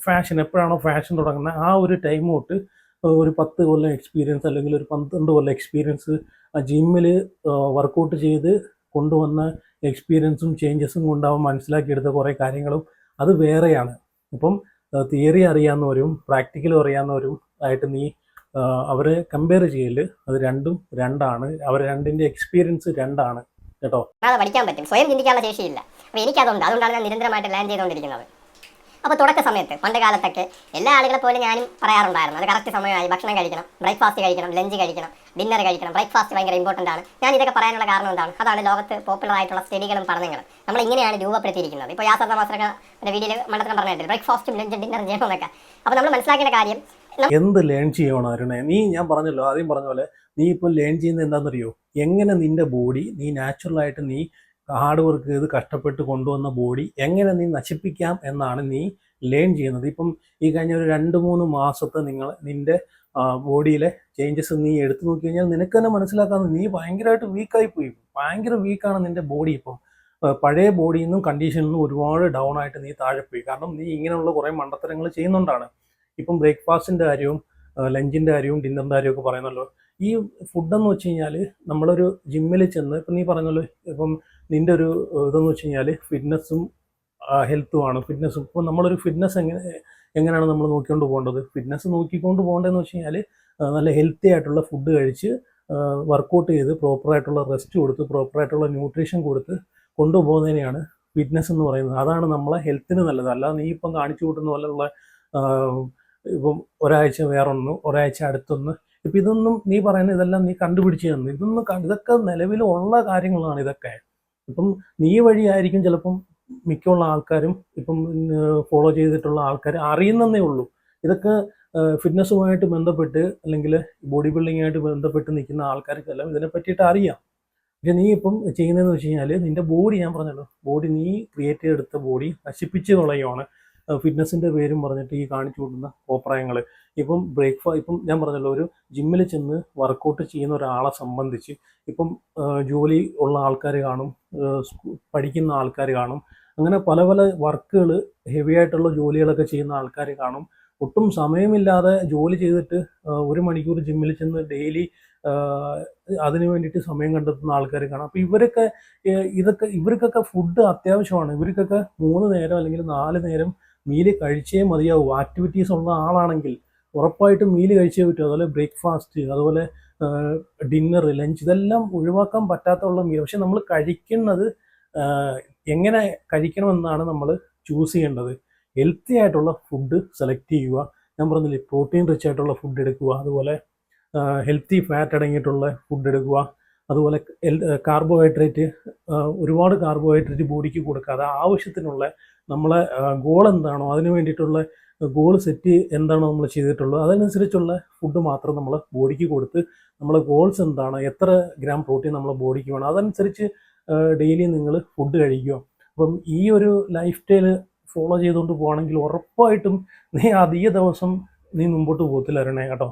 ഫാഷൻ എപ്പോഴാണോ ഫാഷൻ തുടങ്ങുന്നത് ആ ഒരു ടൈം തൊട്ട് ഒരു പത്ത് കൊല്ലം എക്സ്പീരിയൻസ് അല്ലെങ്കിൽ ഒരു പന്ത്രണ്ട് കൊല്ലം എക്സ്പീരിയൻസ് ആ ജിമ്മിൽ വർക്കൗട്ട് ചെയ്ത് കൊണ്ടുവന്ന എക്സ്പീരിയൻസും ചേഞ്ചസും കൊണ്ട് അവൻ മനസ്സിലാക്കിയെടുത്ത കുറേ കാര്യങ്ങളും അത് വേറെയാണ്. ഇപ്പം തിയറി അറിയാവുന്നവരും പ്രാക്ടിക്കലും അറിയാവുന്നവരും ആയിട്ട് നീ അവരെ കമ്പയർ ചെയ്യൽ അത് രണ്ടും രണ്ടാണ്. അവർ രണ്ടിന്റെ എക്സ്പീരിയൻസ് രണ്ടാണ് കേട്ടോ. അത് പഠിക്കാൻ പറ്റും. സ്വയം ചിന്തിക്കാനുള്ള ശേഷിയില്ല. അപ്പോൾ എനിക്കതുണ്ട്. അതുകൊണ്ടാണ് ഞാൻ നിരന്തരമായിട്ട് ലാൻഡ് ചെയ്തുകൊണ്ടിരിക്കുന്നത്. അപ്പോൾ തുടക്ക സമയത്ത് പണ്ട് കാലത്തൊക്കെ എല്ലാ ആളുകളെ പോലും ഞാനും പറയാറുണ്ടായിരുന്നു. അത് കറക്റ്റ് സമയമായി ഭക്ഷണം കഴിക്കണം ബ്രേക്ക്ഫാസ്റ്റ് കഴിക്കണം ലഞ്ച് കഴിക്കണം ഡിന്നർ കഴിക്കണം. ബ്രേക്ക്ഫാസ്റ്റ് ഭയങ്കര ഇമ്പോർട്ടന്റ് ആണ്. ഞാൻ ഇതൊക്കെ പറയാനുള്ള കാരണം എന്താണ്? അതാണ് ലോകത്ത് പോപ്പുലർ ആയിട്ടുള്ള സ്റ്റഡികളും പഠനങ്ങളും. നമ്മൾ ഇങ്ങനെയാണ് രൂപപ്പെടുത്തിയിരിക്കുന്നത്. ഇപ്പോൾ യാത്ര മാസമൊക്കെ വീഡിയോയിൽ മണ്ഡലം പറഞ്ഞിട്ടുണ്ട്. ബ്രേക്ക്ഫാസ്റ്റും ലഞ്ചും ഡിന്നറും ചെയ്യണമെന്നൊക്കെ അപ്പോൾ നമ്മൾ മനസ്സിലാക്കേണ്ട കാര്യം എന്ത് ലേൺ ചെയ്യണം അരുണേ? നീ ഞാൻ പറഞ്ഞല്ലോ ആദ്യം പറഞ്ഞ പോലെ നീ ഇപ്പോൾ ലേൺ ചെയ്യുന്നത് എന്താണെന്നറിയോ എങ്ങനെ നിന്റെ ബോഡി നീ നാച്ചുറലായിട്ട് നീ ഹാർഡ് വർക്ക് ചെയ്ത് കഷ്ടപ്പെട്ട് കൊണ്ടുവന്ന ബോഡി എങ്ങനെ നീ നശിപ്പിക്കാം എന്നാണ് നീ ലേൺ ചെയ്യുന്നത്. ഇപ്പം ഈ കഴിഞ്ഞ ഒരു രണ്ട് മൂന്ന് മാസത്തെ നിങ്ങൾ നിന്റെ ബോഡിയിലെ ചേഞ്ചസ് നീ എടുത്തു നോക്കി കഴിഞ്ഞാൽ നിനക്ക് തന്നെ മനസ്സിലാക്കാന്ന് നീ ഭയങ്കരമായിട്ട് വീക്കായി പോയി. ഭയങ്കര വീക്കാണ് നിന്റെ ബോഡി ഇപ്പം. പഴയ ബോഡിയിൽ നിന്നും കണ്ടീഷനിൽ നിന്നും ഒരുപാട് ഡൗൺ ആയിട്ട് നീ താഴെ പോയി. കാരണം നീ ഇങ്ങനെയുള്ള കുറേ മണ്ടത്തരങ്ങൾ ചെയ്യുന്നുണ്ടാണ്. ഇപ്പം ബ്രേക്ക്ഫാസ്റ്റിന്റെ കാര്യവും ലഞ്ചിന്റെ കാര്യവും ഡിന്നറിന്റെ കാര്യവും ഒക്കെ പറയുന്നല്ലോ. ഈ ഫുഡെന്ന് വെച്ച് കഴിഞ്ഞാൽ നമ്മളൊരു ജിമ്മിൽ ചെന്ന് ഇപ്പം നീ പറഞ്ഞല്ലോ ഇപ്പം നിന്റെ ഒരു ഇതെന്ന് വെച്ച് കഴിഞ്ഞാൽ ഫിറ്റ്നസ്സും ഹെൽത്തുമാണ് ഫിറ്റ്നസ്സും. ഇപ്പം നമ്മളൊരു ഫിറ്റ്നസ് എങ്ങനെ എങ്ങനെയാണ് നമ്മൾ നോക്കിക്കൊണ്ട് പോകേണ്ടത്? ഫിറ്റ്നസ് നോക്കിക്കൊണ്ട് പോകേണ്ടതെന്ന് വെച്ച് കഴിഞ്ഞാൽ നല്ല ഹെൽത്തി ആയിട്ടുള്ള ഫുഡ് കഴിച്ച് വർക്കൗട്ട് ചെയ്ത് പ്രോപ്പറായിട്ടുള്ള റെസ്റ്റ് കൊടുത്ത് പ്രോപ്പറായിട്ടുള്ള ന്യൂട്രീഷൻ കൊടുത്ത് കൊണ്ടുപോകുന്നതിനെയാണ് ഫിറ്റ്നസ് എന്ന് പറയുന്നത്. അതാണ് നമ്മളെ ഹെൽത്തിന് നല്ലത്. അല്ലാതെ നീ ഇപ്പം കാണിച്ചു കൂട്ടുന്ന പോലെയുള്ള ഇപ്പം ഒരാഴ്ച വേറൊന്ന് ഒരാഴ്ച അടുത്തൊന്ന്. ഇപ്പം ഇതൊന്നും നീ പറയുന്ന ഇതെല്ലാം നീ കണ്ടുപിടിച്ച് തന്നു. ഇതൊന്നും ഇതൊക്കെ നിലവിലുള്ള കാര്യങ്ങളാണ് ഇതൊക്കെ. ഇപ്പം നീ വഴിയായിരിക്കും ചിലപ്പം മിക്കുള്ള ആൾക്കാരും ഇപ്പം ഫോളോ ചെയ്തിട്ടുള്ള ആൾക്കാർ അറിയുന്നതേ ഉള്ളൂ. ഇതൊക്കെ ഫിറ്റ്നസ്സുമായിട്ട് ബന്ധപ്പെട്ട് അല്ലെങ്കിൽ ബോഡി ബിൽഡിങ്ങായിട്ട് ബന്ധപ്പെട്ട് നിൽക്കുന്ന ആൾക്കാർക്കെല്ലാം ഇതിനെ പറ്റിയിട്ട് അറിയാം. പക്ഷെ നീ ഇപ്പം ചെയ്യുന്നതെന്ന് വെച്ച് കഴിഞ്ഞാൽ നിന്റെ ബോഡി ഞാൻ പറഞ്ഞല്ലോ ബോഡി നീ ക്രിയേറ്റ് ചെയ്തെടുത്ത ബോഡി നശിപ്പിച്ച് കളയുവാണ്. ഫിറ്റ്നസിന്റെ പേരും പറഞ്ഞിട്ട് ഈ കാണിച്ചു കൊടുക്കുന്ന കോപ്രായങ്ങൾ ഇപ്പം ബ്രേക്ക്ഫാ ഇപ്പം ഞാൻ പറഞ്ഞല്ലോ ഒരു ജിമ്മിൽ ചെന്ന് വർക്കൗട്ട് ചെയ്യുന്ന ഒരാളെ സംബന്ധിച്ച് ഇപ്പം ജോലി ഉള്ള ആൾക്കാർ കാണും പഠിക്കുന്ന ആൾക്കാർ കാണും അങ്ങനെ പല പല വർക്കുകൾ ഹെവി ആയിട്ടുള്ള ജോലികളൊക്കെ ചെയ്യുന്ന ആൾക്കാർ കാണും. ഒട്ടും സമയമില്ലാതെ ജോലി ചെയ്തിട്ട് ഒരു മണിക്കൂർ ജിമ്മിൽ ചെന്ന് ഡെയിലി അതിനു വേണ്ടിയിട്ട് സമയം കണ്ടെത്തുന്ന ആൾക്കാർ കാണാം. അപ്പോൾ ഇവരൊക്കെ ഇതൊക്കെ ഇവർക്കൊക്കെ ഫുഡ് അത്യാവശ്യമാണ്. ഇവർക്കൊക്കെ മൂന്ന് നേരം അല്ലെങ്കിൽ നാല് നേരം മീൽ കഴിച്ചേ മതിയാവും. ആക്ടിവിറ്റീസ് ഉള്ള ആളാണെങ്കിൽ ഉറപ്പായിട്ടും മീൽ കഴിച്ചേ പറ്റും. അതുപോലെ ബ്രേക്ക്ഫാസ്റ്റ് അതുപോലെ ഡിന്നർ ലഞ്ച് ഇതെല്ലാം ഒഴിവാക്കാൻ പറ്റാത്തുള്ള മീൽ പക്ഷെ നമ്മൾ കഴിക്കുന്നത് എങ്ങനെ കഴിക്കണമെന്നാണ് നമ്മൾ ചൂസ് ചെയ്യേണ്ടത്. ഹെൽത്തി ആയിട്ടുള്ള ഫുഡ് സെലക്ട് ചെയ്യുക. ഞാൻ പറഞ്ഞില്ലേ പ്രോട്ടീൻ റിച്ച് ആയിട്ടുള്ള ഫുഡ് എടുക്കുക. അതുപോലെ ഹെൽത്തി ഫാറ്റ് അടങ്ങിയിട്ടുള്ള ഫുഡ് എടുക്കുക. അതുപോലെ കാർബോഹൈഡ്രേറ്റ് ഒരുപാട് കാർബോഹൈഡ്രേറ്റ് ബോഡിക്ക് കൊടുക്കാതെ ആവശ്യത്തിനുള്ള നമ്മളെ ഗോൾ എന്താണോ അതിന് വേണ്ടിയിട്ടുള്ള ഗോൾ സെറ്റ് എന്താണോ നമ്മൾ ചെയ്തിട്ടുള്ളത് അതനുസരിച്ചുള്ള ഫുഡ് മാത്രം നമ്മൾ ബോഡിക്ക് കൊടുത്ത് നമ്മളെ ഗോൾസ് എന്താണ് എത്ര ഗ്രാം പ്രോട്ടീൻ നമ്മളെ ബോഡിക്ക് വേണം അതനുസരിച്ച് ഡെയിലി നിങ്ങൾ ഫുഡ് കഴിക്കുക. അപ്പം ഈ ഒരു ലൈഫ് സ്റ്റൈൽ ഫോളോ ചെയ്തുകൊണ്ട് പോകുകയാണെങ്കിൽ ഉറപ്പായിട്ടും നീ അധിക ദിവസം നീ മുമ്പോട്ട് പോകത്തില്ല അരുണേ കേട്ടോ.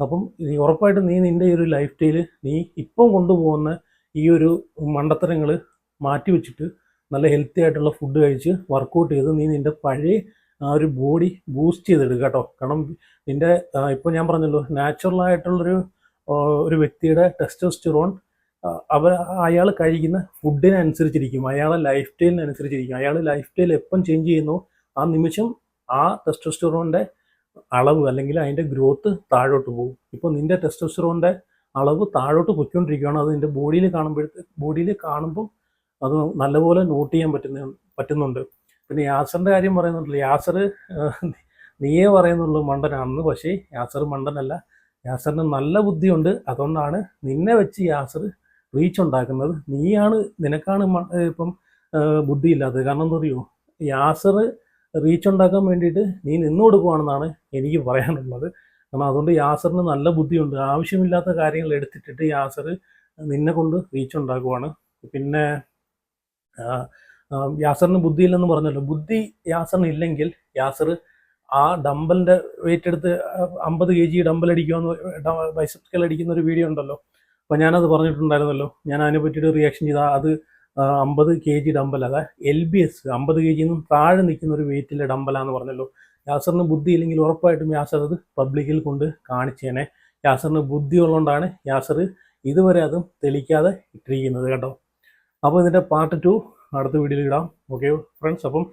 അപ്പം നീ ഉറപ്പായിട്ടും നീ നിന്റെ ഈ ഒരു ലൈഫ് സ്റ്റൈൽ നീ ഇപ്പം കൊണ്ടുപോകുന്ന ഈ ഒരു മണ്ടത്തരങ്ങൾ മാറ്റി വെച്ചിട്ട് നല്ല ഹെൽത്തി ആയിട്ടുള്ള ഫുഡ് കഴിച്ച് വർക്കൗട്ട് ചെയ്ത് നീ നിന്റെ പഴയ ആ ഒരു ബോഡി ബൂസ്റ്റ് ചെയ്തെടുക്കുക കേട്ടോ. കാരണം നിന്റെ ഇപ്പോൾ ഞാൻ പറഞ്ഞല്ലോ ആ, ഒരു വ്യക്തിയുടെ ടെസ്റ്റോസ്റ്റിറോൺ അവ അയാൾ കഴിക്കുന്ന ഫുഡിനനുസരിച്ചിരിക്കും അയാളെ ലൈഫ് സ്റ്റൈലിനനുസരിച്ചിരിക്കും അയാൾ ലൈഫ് സ്റ്റൈൽ എപ്പം ചേഞ്ച് ചെയ്യുന്നു ആ നിമിഷം ആ ടെസ്റ്റോസ്റ്റിറോണിന്റെ അളവ് അല്ലെങ്കിൽ അതിന്റെ ഗ്രോത്ത് താഴോട്ട് പോകും. ഇപ്പോൾ നിന്റെ ടെസ്റ്റോസ്റ്റിറോണിന്റെ അളവ് താഴോട്ട് പൊയ്ക്കൊണ്ടിരിക്കുകയാണ്. അത് നിന്റെ ബോഡിയിൽ കാണുമ്പോഴത്തെ ബോഡിയിൽ കാണുമ്പോൾ അത് നല്ലപോലെ നോട്ട് ചെയ്യാൻ പറ്റുന്ന പറ്റുന്നുണ്ട്. പിന്നെ യാസറിന്റെ കാര്യം പറയുന്നുണ്ടല്ലോ. യാസർ നീയേ പറയുന്നുള്ളൂ മണ്ടനാണെന്ന്. പക്ഷേ യാസർ മണ്ടനല്ല. യാസറിന് നല്ല ബുദ്ധിയുണ്ട്. അതുകൊണ്ടാണ് നിന്നെ വെച്ച് യാസർ റീച്ച് ഉണ്ടാക്കുന്നത്. നീയാണ് നിനക്കാണ് ഇപ്പം ബുദ്ധിയില്ലാത്തത്. കാരണം എന്താ പറയുമോ യാസർ റീച്ച് ഉണ്ടാക്കാൻ വേണ്ടിയിട്ട് നീ നിന്ന് കൊടുക്കുവാണെന്നാണ് എനിക്ക് പറയാനുള്ളത്. കാരണം അതുകൊണ്ട് യാസറിന് നല്ല ബുദ്ധിയുണ്ട്. ആവശ്യമില്ലാത്ത കാര്യങ്ങൾ എടുത്തിട്ടിട്ട് യാസർ നിന്നെ കൊണ്ട് റീച്ച് ഉണ്ടാക്കുവാണ്. പിന്നെ യാസറിന് ബുദ്ധി യാസറിന് ബുദ്ധിയില്ലെന്ന് പറഞ്ഞല്ലോ. ബുദ്ധി യാസറിന് ഇല്ലെങ്കിൽ യാസർ ആ ഡമ്പലിന്റെ വെയിറ്റ് എടുത്ത് അമ്പത് കെ ജി ഡമ്പൽ അടിക്കുമെന്ന് ബൈസെപ്സ്കൽ അടിക്കുന്ന ഒരു വീഡിയോ ഉണ്ടല്ലോ. അപ്പോൾ ഞാനത് പറഞ്ഞിട്ടുണ്ടായിരുന്നല്ലോ. ഞാൻ അതിനെ പറ്റിയിട്ട് റിയാക്ഷൻ ചെയ്ത. അത് അമ്പത് കെ ജി ഡമ്പൽ അതായത് എൽ ബി എസ് അമ്പത് കെ ജിന്നും താഴെ നിൽക്കുന്ന ഒരു വെയിറ്റിലെ ഡമ്പലാന്ന് പറഞ്ഞല്ലോ. യാസറിന് ബുദ്ധി ഇല്ലെങ്കിൽ ഉറപ്പായിട്ടും യാസർ അത് പബ്ലിക്കിൽ കൊണ്ട് കാണിച്ചേനെ. യാസറിന് ബുദ്ധി ഉള്ളതുകൊണ്ടാണ് യാസർ ഇതുവരെ അതും തെളിക്കാതെ ഇട്ടിരിക്കുന്നത് കേട്ടോ. അപ്പോൾ ഇതിന്റെ പാർട്ട് ടു അടുത്ത വീഡിയോയിൽ ഇടാം. ഓക്കെ ഫ്രണ്ട്സ് അപ്പം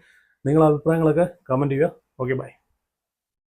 നിങ്ങളുടെ അഭിപ്രായങ്ങളൊക്കെ കമന്റ് ചെയ്യുക. Okay bye